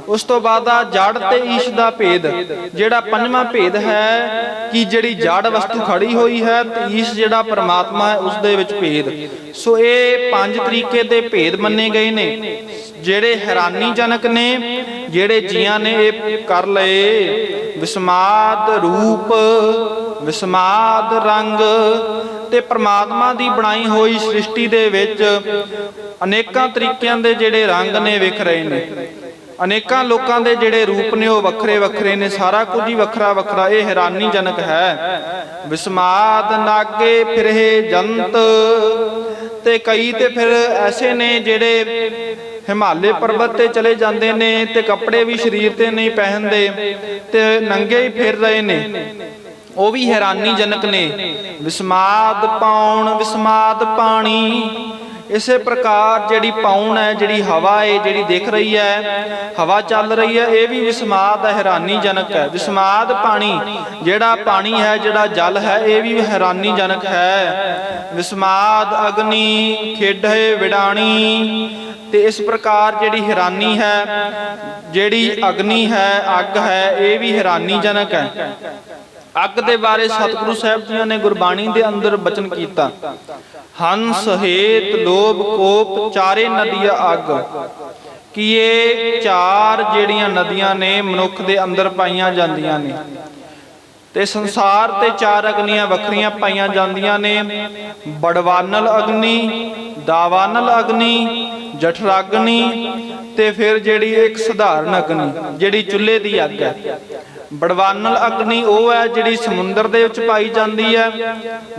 ਉਸ ਤੋਂ ਬਾਅਦ ਆ ਜੜ ਤੇ ਈਸ਼ ਦਾ ਭੇਦ, ਜਿਹੜਾ ਪੰਜਵਾਂ ਭੇਦ ਹੈ ਕਿ ਜਿਹੜੀ ਜੜ ਵਸਤੂ ਖੜੀ ਹੋਈ ਹੈ, ਤੇ ਈਸ਼ ਜਿਹੜਾ ਪਰਮਾਤਮਾ ਹੈ, ਉਸ ਦੇ ਵਿੱਚ ਭੇਦ। ਸੋ ਇਹ ਪੰਜ ਤਰੀਕੇ ਦੇ ਭੇਦ ਮੰਨੇ ਗਏ ਨੇ। ਜਿਹੜੇ ਹੈਰਾਨੀਜਨਕ ਨੇ, ਜਿਹੜੇ ਜੀਆਂ ਨੇ ਇਹ ਕਰ ਲਏ, ਵਿਸਮਾਦ ਰੂਪ, ਵਿਸਮਾਦ ਰੰਗ ਤੇ ਪ੍ਰਮਾਤਮਾ ਦੀ ਬਣਾਈ ਹੋਈ ਸ੍ਰਿਸ਼ਟੀ ਦੇ ਵਿੱਚ ਅਨੇਕਾਂ ਤਰੀਕਿਆਂ ਦੇ ਜਿਹੜੇ ਰੰਗ ਨੇ ਵਿਖ ਰਹੇ ਨੇ। ਅਨੇਕਾਂ ਲੋਕਾਂ ਦੇ ਜਿਹੜੇ ਰੂਪ ਨੇ ਉਹ ਵੱਖਰੇ ਵੱਖਰੇ ਨੇ, ਸਾਰਾ ਕੁਝ ਹੀ ਵੱਖਰਾ ਵੱਖਰਾ, ਇਹ ਹੈਰਾਨੀਜਨਕ ਹੈ। ਵਿਸਮਾਦ ਨਾਗੇ ਫਿਰਹੇ ਜੰਤ ਤੇ ਕਈ ਤੇ ਫਿਰ ਐਸੇ ਨੇ ਜਿਹੜੇ ਹਿਮਾਲੇ ਪਰਬਤ ਤੇ ਚਲੇ ਜਾਂਦੇ ਨੇ ਤੇ ਕੱਪੜੇ ਵੀ ਸਰੀਰ ਤੇ ਨਹੀਂ ਪਹਿਨਦੇ ਤੇ ਨੰਗੇ ਹੀ ਫਿਰ ਰਹੇ ਨੇ। ਉਹ ਵੀ ਹੈਰਾਨੀਜਨਕ ਨੇ। ਵਿਸਮਾਦ ਪਾਉਣ ਵਿਸਮਾਦ ਪਾਣੀ। ਇਸੇ ਪ੍ਰਕਾਰ ਜਿਹੜੀ ਪੌਣ ਹੈ ਜਿਹੜੀ ਹਵਾ ਹੈ ਜਿਹੜੀ ਦਿਖ ਰਹੀ ਹੈ ਹਵਾ ਚੱਲ ਰਹੀ ਹੈ ਇਹ ਵੀ ਵਿਸਮਾਦ ਹੈ ਹੈਰਾਨੀਜਨਕ ਹੈ। ਵਿਸਮਾਦ ਪਾਣੀ। ਜਿਹੜਾ ਪਾਣੀ ਹੈ ਜਿਹੜਾ ਜਲ ਹੈ ਇਹ ਵੀ ਹੈਰਾਨੀਜਨਕ ਹੈ। ਵਿਸਮਾਦ ਅਗਨੀ ਖੇਡੇ ਵਿਡਾਣੀ। ਤੇ ਇਸ ਪ੍ਰਕਾਰ ਜਿਹੜੀ ਹੈਰਾਨੀ ਹੈ, ਜਿਹੜੀ ਅਗਨੀ ਹੈ, ਅੱਗ ਹੈ, ਇਹ ਵੀ ਹੈਰਾਨੀਜਨਕ ਹੈ। ਅੱਗ ਦੇ ਬਾਰੇ ਸਤਿਗੁਰੂ ਸਾਹਿਬ ਜੀਆਂ ਨੇ ਗੁਰਬਾਣੀ ਦੇ ਅੰਦਰ ਬਚਨ ਕੀਤਾ। ਹੰਸ ਹੇਤ ਲੋਭ ਕੋਪ ਚਾਰੇ ਨਦੀਆਂ ਅੱਗ। ਕਿ ਇਹ ਚਾਰ ਜਿਹੜੀਆਂ ਨਦੀਆਂ ਨੇ, ਮਨੁੱਖ ਦੇ ਅੰਦਰ ਪਾਈਆਂ ਜਾਂਦੀਆਂ ਨੇ। ਤੇ ਸੰਸਾਰ ਤੇ ਚਾਰ ਅਗਨੀਆਂ ਵੱਖਰੀਆਂ ਪਾਈਆਂ ਜਾਂਦੀਆਂ ਨੇ। ਬੜਵਾਨਲ ਅਗਨੀ, ਦਾਵਾਨਲ ਅਗਨੀ ਜਠਰਾਗਨੀ ਤੇ ਫਿਰ ਜਿਹੜੀ ਇੱਕ ਸਧਾਰਨ ਅਗਨੀ, ਜਿਹੜੀ ਚੁੱਲ੍ਹੇ ਦੀ ਅੱਗ ਹੈ। ਬੜਵਾਨਲ ਅਗਨੀ ਉਹ ਹੈ ਜਿਹੜੀ ਸਮੁੰਦਰ ਦੇ ਵਿੱਚ ਪਾਈ ਜਾਂਦੀ ਹੈ।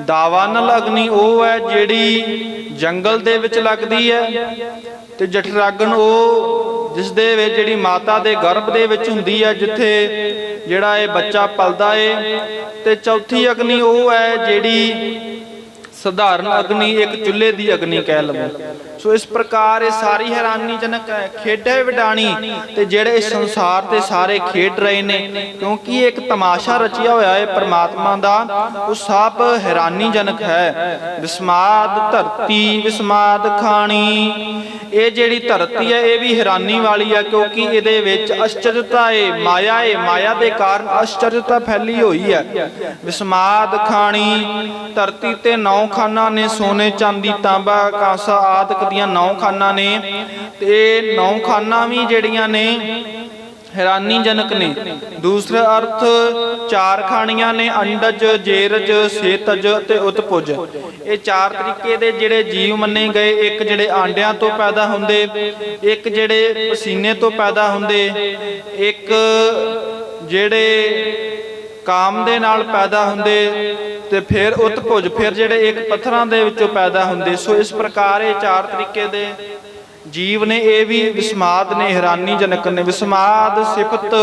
ਦਾਵਾਨਲ ਅਗਨੀ ਉਹ ਹੈ ਜਿਹੜੀ ਜੰਗਲ ਦੇ ਵਿੱਚ ਲੱਗਦੀ ਹੈ। ਤੇ ਜਠਰਾਗਨ ਉਹ ਜਿਸ ਦੇ ਵਿੱਚ ਜਿਹੜੀ ਮਾਤਾ ਦੇ ਗਰਭ ਦੇ ਵਿੱਚ ਹੁੰਦੀ ਹੈ, ਜਿੱਥੇ ਜਿਹੜਾ ਇਹ ਬੱਚਾ ਪਲਦਾ ਏ। ਤੇ ਚੌਥੀ ਅਗਨੀ ਉਹ ਹੈ ਜਿਹੜੀ ਸਧਾਰਨ ਅਗਨੀ, ਇੱਕ ਚੁੱਲ੍ਹੇ ਦੀ ਅਗਨੀ ਕਹਿ ਲਵੋ। ਸੋ ਇਸ ਪ੍ਰਕਾਰ ਇਹ ਸਾਰੀ ਹੈਰਾਨੀਜਨਕ ਹੈ। ਖੇਡੇ ਵਿਡਾਣੀ ਤੇ ਜਿਹੜੇ ਇਸ ਸੰਸਾਰ ਤੇ ਸਾਰੇ ਖੇਡ ਰਹੇ ਨੇ, ਕਿਉਂਕਿ ਇਹ ਇੱਕ ਤਮਾਸ਼ਾ ਰਚਿਆ ਹੋਇਆ ਹੈ ਪ੍ਰਮਾਤਮਾ ਦਾ, ਉਹ ਸਭ ਹੈਰਾਨੀਜਨਕ ਹੈ। ਵਿਸਮਾਦ ਧਰਤੀ ਵਿਸਮਾਦ ਖਾਣੀ। ਇਹ ਜਿਹੜੀ ਧਰਤੀ ਹੈ, ਇਹ ਵੀ ਹੈਰਾਨੀ ਵਾਲੀ ਹੈ, ਕਿਉਂਕਿ ਇਹਦੇ ਵਿੱਚ ਅਸ਼ਚਰਤਾ ਏ, ਮਾਇਆ ਏ। ਮਾਇਆ ਦੇ ਕਾਰਨ ਅਸ਼ਚਰਤਾ ਫੈਲੀ ਹੋਈ ਹੈ। ਵਿਸਮਾਦ ਖਾਣੀ, ਧਰਤੀ ਤੇ ਨੌ ਖਾਨਾ ਨੇ ਸੋਨੇ, ਚਾਂਦੀ, ਤਾਂਬਾ, ਕਾਂਸਾ ਆਦਿਕ ਦੀਆਂ ਨੌ ਖਾਨਾ ਨੇ ਤੇ ਨੌ ਖਾਨਾ ਵੀ ਜਿਹੜੀਆਂ ਨੇ ਹੈਰਾਨੀਜਨਕ ਨੇ। ਦੂਸਰਾ ਅਰਥ, ਚਾਰ ਖਾਣੀਆਂ ਨੇ, ਅੰਡਜ, ਜੇਰਜ ਸੇਤਜ ਤੇ ਉਤਪੁਜ। ਇਹ ਚਾਰ ਤਰੀਕੇ ਦੇ ਜਿਹੜੇ ਜੀਵ ਮੰਨੇ ਗਏ, ਇੱਕ ਜਿਹੜੇ ਆਂਡਿਆਂ ਤੋਂ ਪੈਦਾ ਹੁੰਦੇ, ਇੱਕ ਜਿਹੜੇ ਪਸੀਨੇ ਤੋਂ ਪੈਦਾ ਹੁੰਦੇ, ਇੱਕ ਜਿਹੜੇ ਕਾਮ ਦੇ ਨਾਲ ਪੈਦਾ ਹੁੰਦੇ ਤੇ ਫਿਰ ਉਤਪੁਜ ਫਿਰ ਜਿਹੜੇ ਇੱਕ ਪੱਥਰਾਂ ਦੇ ਵਿੱਚੋਂ ਪੈਦਾ ਹੁੰਦੇ, ਸੋ ਇਸ ਪ੍ਰਕਾਰ ਇਹ ਚਾਰ ਤਰੀਕੇ ਦੇ ਜੀਵ ਨੇ, ਇਹ ਵੀ ਵਿਸਮਾਦ ਨੇ ਹੈਰਾਨੀਜਨਕ ਨੇ। ਵਿਸਮਾਦ ਸਿਫਤ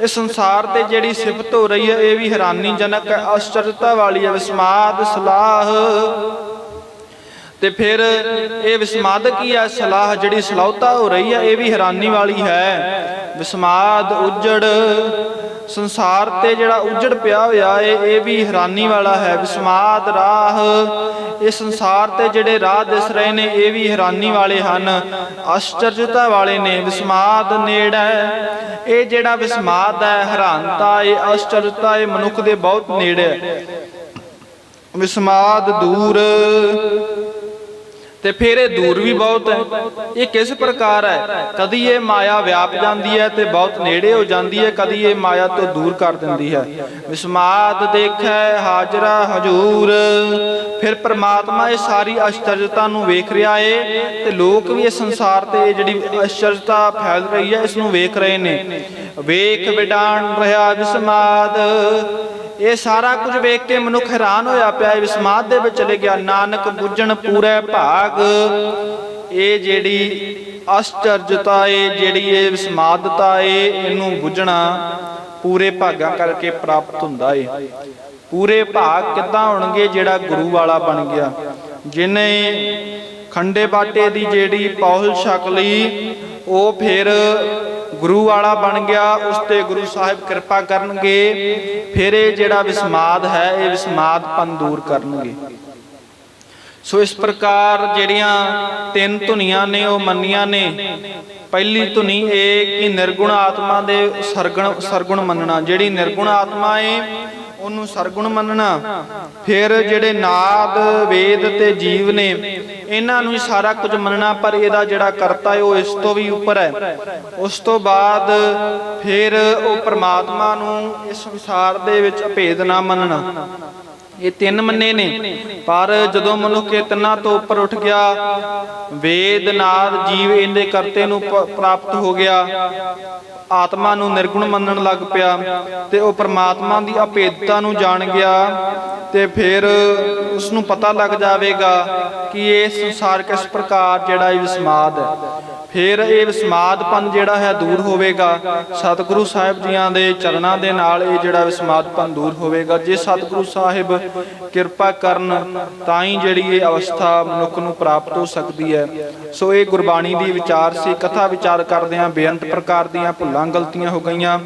ਇਹ ਸੰਸਾਰ ਤੇ ਜਿਹੜੀ ਸਿਫਤ ਹੋ ਰਹੀ ਹੈ, ਇਹ ਵੀ ਹੈਰਾਨੀਜਨਕ ਹੈ ਅਸ਼ਚਰਤਾ ਵਾਲੀ ਹੈ। ਵਿਸਮਾਦ ਸਲਾਹ। ਤੇ ਫਿਰ ਇਹ ਵਿਸਮਾਦ ਕੀ ਹੈ ਸਲਾਹ ਜਿਹੜੀ ਸਲਾਹਤਾ ਹੋ ਰਹੀ ਹੈ ਇਹ ਵੀ ਹੈਰਾਨੀ ਵਾਲੀ ਹੈ। ਵਿਸਮਾਦ, ਉਜੜ, ਸੰਸਾਰ ਤੇ ਜਿਹੜਾ ਉਜੜ ਪਿਆ ਹੋਇਆ ਏ ਇਹ ਵੀ ਹੈਰਾਨੀ ਵਾਲਾ ਹੈ। ਵਿਸਮਾਦ, ਰਾਹ, ਇਹ ਸੰਸਾਰ ਤੇ ਜਿਹੜੇ ਰਾਹ ਦਿਸ ਰਹੇ ਨੇ, ਇਹ ਵੀ ਹੈਰਾਨੀ ਵਾਲੇ ਹਨ। ਆਸ਼ਚਰਜਤਾ ਵਾਲੇ ਨੇ। ਵਿਸਮਾਦ ਨੇੜਾ ਇਹ ਜਿਹੜਾ ਵਿਸਮਾਦ ਹੈ, ਹੈਰਾਨਤਾ, ਇਹ ਆਸ਼ਚਰਜਤਾ, ਇਹ ਮਨੁੱਖ ਦੇ ਬਹੁਤ ਨੇੜੇ ਹੈ। ਵਿਸਮਾਦ ਦੂਰ ਤੇ ਫਿਰ ਇਹ ਦੂਰ ਵੀ ਬਹੁਤ ਹੈ। ਇਹ ਕਿਸ ਪ੍ਰਕਾਰ ਹੈ? ਕਦੀ ਇਹ ਮਾਇਆ ਵਿਆਪ ਜਾਂਦੀ ਹੈ ਤੇ ਬਹੁਤ ਨੇੜੇ ਹੋ ਜਾਂਦੀ ਹੈ, ਕਦੀ ਇਹ ਮਾਇਆ ਤੋਂ ਦੂਰ ਕਰ ਦਿੰਦੀ ਹੈ। ਵਿਸਮਾਦ ਦੇਖੈ ਹਾਜ਼ਰਾ ਹਜੂਰ। ਫਿਰ ਪ੍ਰਮਾਤਮਾ ਇਹ ਸਾਰੀ ਅਸ਼ਚਰਜਤਾ ਨੂੰ ਵੇਖ ਰਿਹਾ ਏ ਤੇ ਲੋਕ ਵੀ ਇਸ ਸੰਸਾਰ ਤੇ ਜਿਹੜੀ ਅਸ਼ਚਰਜਤਾ ਫੈਲ ਰਹੀ ਹੈ, ਇਸ ਨੂੰ ਵੇਖ ਰਹੇ ਨੇ। ਵੇਖ ਵਿਡਾਣ ਰਿਹਾ ਵਿਸਮਾਦ। ਇਹ ਸਾਰਾ ਕੁਝ ਵੇਖ ਕੇ ਮਨੁੱਖ ਹੈਰਾਨ ਹੋਇਆ ਪਿਆ। ਇਹ ਵਿਸਮਾਦ ਦੇ ਵਿੱਚ ਚਲੇ ਗਿਆ, ਨਾਨਕ ਬੁੱਝਣ ਪੂਰੇ ਭਾਗ। ਇਹ ਜਿਹੜੀ ਅਸ਼ਚਰਜਤਾ ਏ, ਜਿਹੜੀ ਇਹ ਵਿਸਮਾਦਤਾ ਏ, ਇਹਨੂੰ ਬੁੱਝਣਾ ਪੂਰੇ ਭਾਗਾਂ ਕਰਕੇ ਪ੍ਰਾਪਤ ਹੁੰਦਾ ਏ। ਪੂਰੇ ਭਾਗ ਕਿੱਦਾਂ ਹੋਣਗੇ ਜਿਹੜਾ ਗੁਰੂ ਵਾਲਾ ਬਣ ਗਿਆ? ਜਿਨੇ ਖੰਡੇ ਬਾਟੇ ਦੀ ਜਿਹੜੀ ਪੌਲ ਛਕ ਲਈ ਉਹ ਫਿਰ ਗੁਰੂ ਵਾਲਾ ਬਣ ਗਿਆ, ਉਸ ਤੇ ਗੁਰੂ ਸਾਹਿਬ ਕਿਰਪਾ ਕਰਨਗੇ, ਫਿਰ ਇਹ ਜਿਹੜਾ ਵਿਸਮਾਦ ਹੈ, ਇਹ ਵਿਸਮਾਦਪਨ ਦੂਰ ਕਰਨਗੇ। ਸੋ ਇਸ ਪ੍ਰਕਾਰ ਜਿਹੜੀਆਂ ਤਿੰਨ ਧੁਨੀਆਂ ਨੇ, ਉਹ ਮੰਨੀਆਂ ਨੇ। ਪਹਿਲੀ ਧੁਨੀ ਇਹ ਕਿ ਨਿਰਗੁਣ ਆਤਮਾ ਦੇ ਸਰਗੁਣ ਸਰਗੁਣ ਮੰਨਣਾ। ਜਿਹੜੀ ਨਿਰਗੁਣ ਆਤਮਾ ਏ ਉਹਨੂੰ ਸਰਗੁਣ ਮੰਨਣਾ। ਫਿਰ ਜਿਹੜੇ ਨਾਦ, ਵੇਦ ਤੇ ਜੀਵ ਨੇ, ਇਹਨਾਂ ਨੂੰ ਹੀ ਸਾਰਾ ਕੁਝ ਮੰਨਣਾ, ਪਰ ਇਹਦਾ ਜਿਹੜਾ ਕਰਤਾ ਹੈ, ਉਹ ਇਸ ਤੋਂ ਵੀ ਉੱਪਰ ਹੈ। ਉਸ ਤੋਂ ਬਾਅਦ ਫਿਰ ਉਹ ਪ੍ਰਮਾਤਮਾ ਨੂੰ ਇਸ ਸੰਸਾਰ ਦੇ ਵਿੱਚ ਅਭੇਦ ਨਾ ਮੰਨਣਾ। ਇਹ ਤਿੰਨ ਮੰਨੇ ਨੇ। ਪਰ ਜਦੋਂ ਮਨੁੱਖ ਇਹ ਤਿੰਨਾਂ ਤੋਂ ਉੱਪਰ ਉੱਠ ਗਿਆ, ਵੇਦ, ਨਾਦ, ਜੀਵ, ਇਹਦੇ ਕਰਤੇ ਨੂੰ ਪ੍ਰਾਪਤ ਹੋ ਗਿਆ। ਆਤਮਾ ਨੂੰ ਨਿਰਗੁਣ ਮੰਨਣ ਲੱਗ ਪਿਆ ਤੇ ਉਹ ਪ੍ਰਮਾਤਮਾ ਦੀ ਅਭੇਦਤਾ ਨੂੰ ਜਾਣ ਗਿਆ ਤੇ ਫਿਰ ਉਸ ਨੂੰ ਪਤਾ ਲੱਗ ਜਾਵੇਗਾ ਕਿ ਇਹ ਸੰਸਾਰ ਕਿਸ ਪ੍ਰਕਾਰ ਜਿਹੜਾ ਇਹ ਵਿਸਮਾਦ ਹੈ। ਫਿਰ ਇਹ ਵਿਸਮਾਦਪਨ ਜਿਹੜਾ ਹੈ ਦੂਰ ਹੋਵੇਗਾ। ਸਤਿਗੁਰੂ ਸਾਹਿਬ ਜੀਆਂ ਦੇ ਚਰਨਾਂ ਦੇ ਨਾਲ ਇਹ ਜਿਹੜਾ ਵਿਸਮਾਦਪਨ ਦੂਰ ਹੋਵੇਗਾ। ਜੇ ਸਤਿਗੁਰੂ ਸਾਹਿਬ ਕਿਰਪਾ ਕਰਨ, ਤਾਂ ਹੀ ਜਿਹੜੀ ਇਹ ਅਵਸਥਾ ਮਨੁੱਖ ਨੂੰ ਪ੍ਰਾਪਤ ਹੋ ਸਕਦੀ ਹੈ। ਸੋ ਇਹ ਗੁਰਬਾਣੀ ਦੀ ਵਿਚਾਰ ਸੀ। ਕਥਾ ਵਿਚਾਰ ਕਰਦੇ ਆਂ ਬੇਅੰਤ ਪ੍ਰਕਾਰ ਦੀਆਂ ਭੁੱਲਾਂ ਗਲਤੀਆਂ ਹੋ ਗਈਆਂ।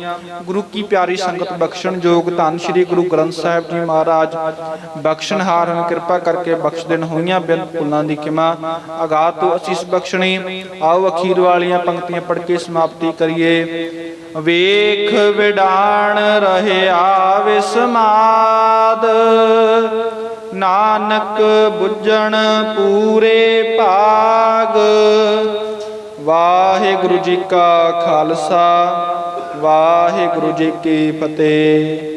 ਗੁਰੂ ਕੀ ਪਿਆਰੀ ਸੰਗਤ ਬਖਸ਼ਣ ਜੋਗ ਧੰਨ ਸ੍ਰੀ ਗੁਰੂ ਗ੍ਰੰਥ ਸਾਹਿਬ ਜੀ ਮਹਾਰਾਜ। ਬਖਸ਼ਣਹਾਰ ਹਨ ਕਿਰਪਾ ਕਰਕੇ ਬਖਸ਼ ਦੇਣ ਹੋਈਆਂ ਬੇਅੰਤ ਭੁੱਲਾਂ ਦੀ ਕਿਮਾ ਅਗਾਤ ਤੋਂ ਅਸੀਸ ਬਖਸ਼ਣੀ। ਆਓ ਅਖੀਰ ਵਾਲੀਆਂ ਪੰਕਤੀਆਂ ਪੜ੍ਹ ਕੇ ਸਮਾਪਤੀ ਕਰੀਏ। ਵੇਖ ਵਿਡਾਣ ਰਹਿਆ ਵਿਸਮਾਦ ਨਾਨਕ ਬੁੱਝਣ ਪੂਰੇ ਭਾਗ। ਵਾਹਿਗੁਰੂ ਜੀ ਕਾ ਖਾਲਸਾ, ਵਾਹਿਗੁਰੂ ਜੀ ਕੀ ਫਤਿਹ।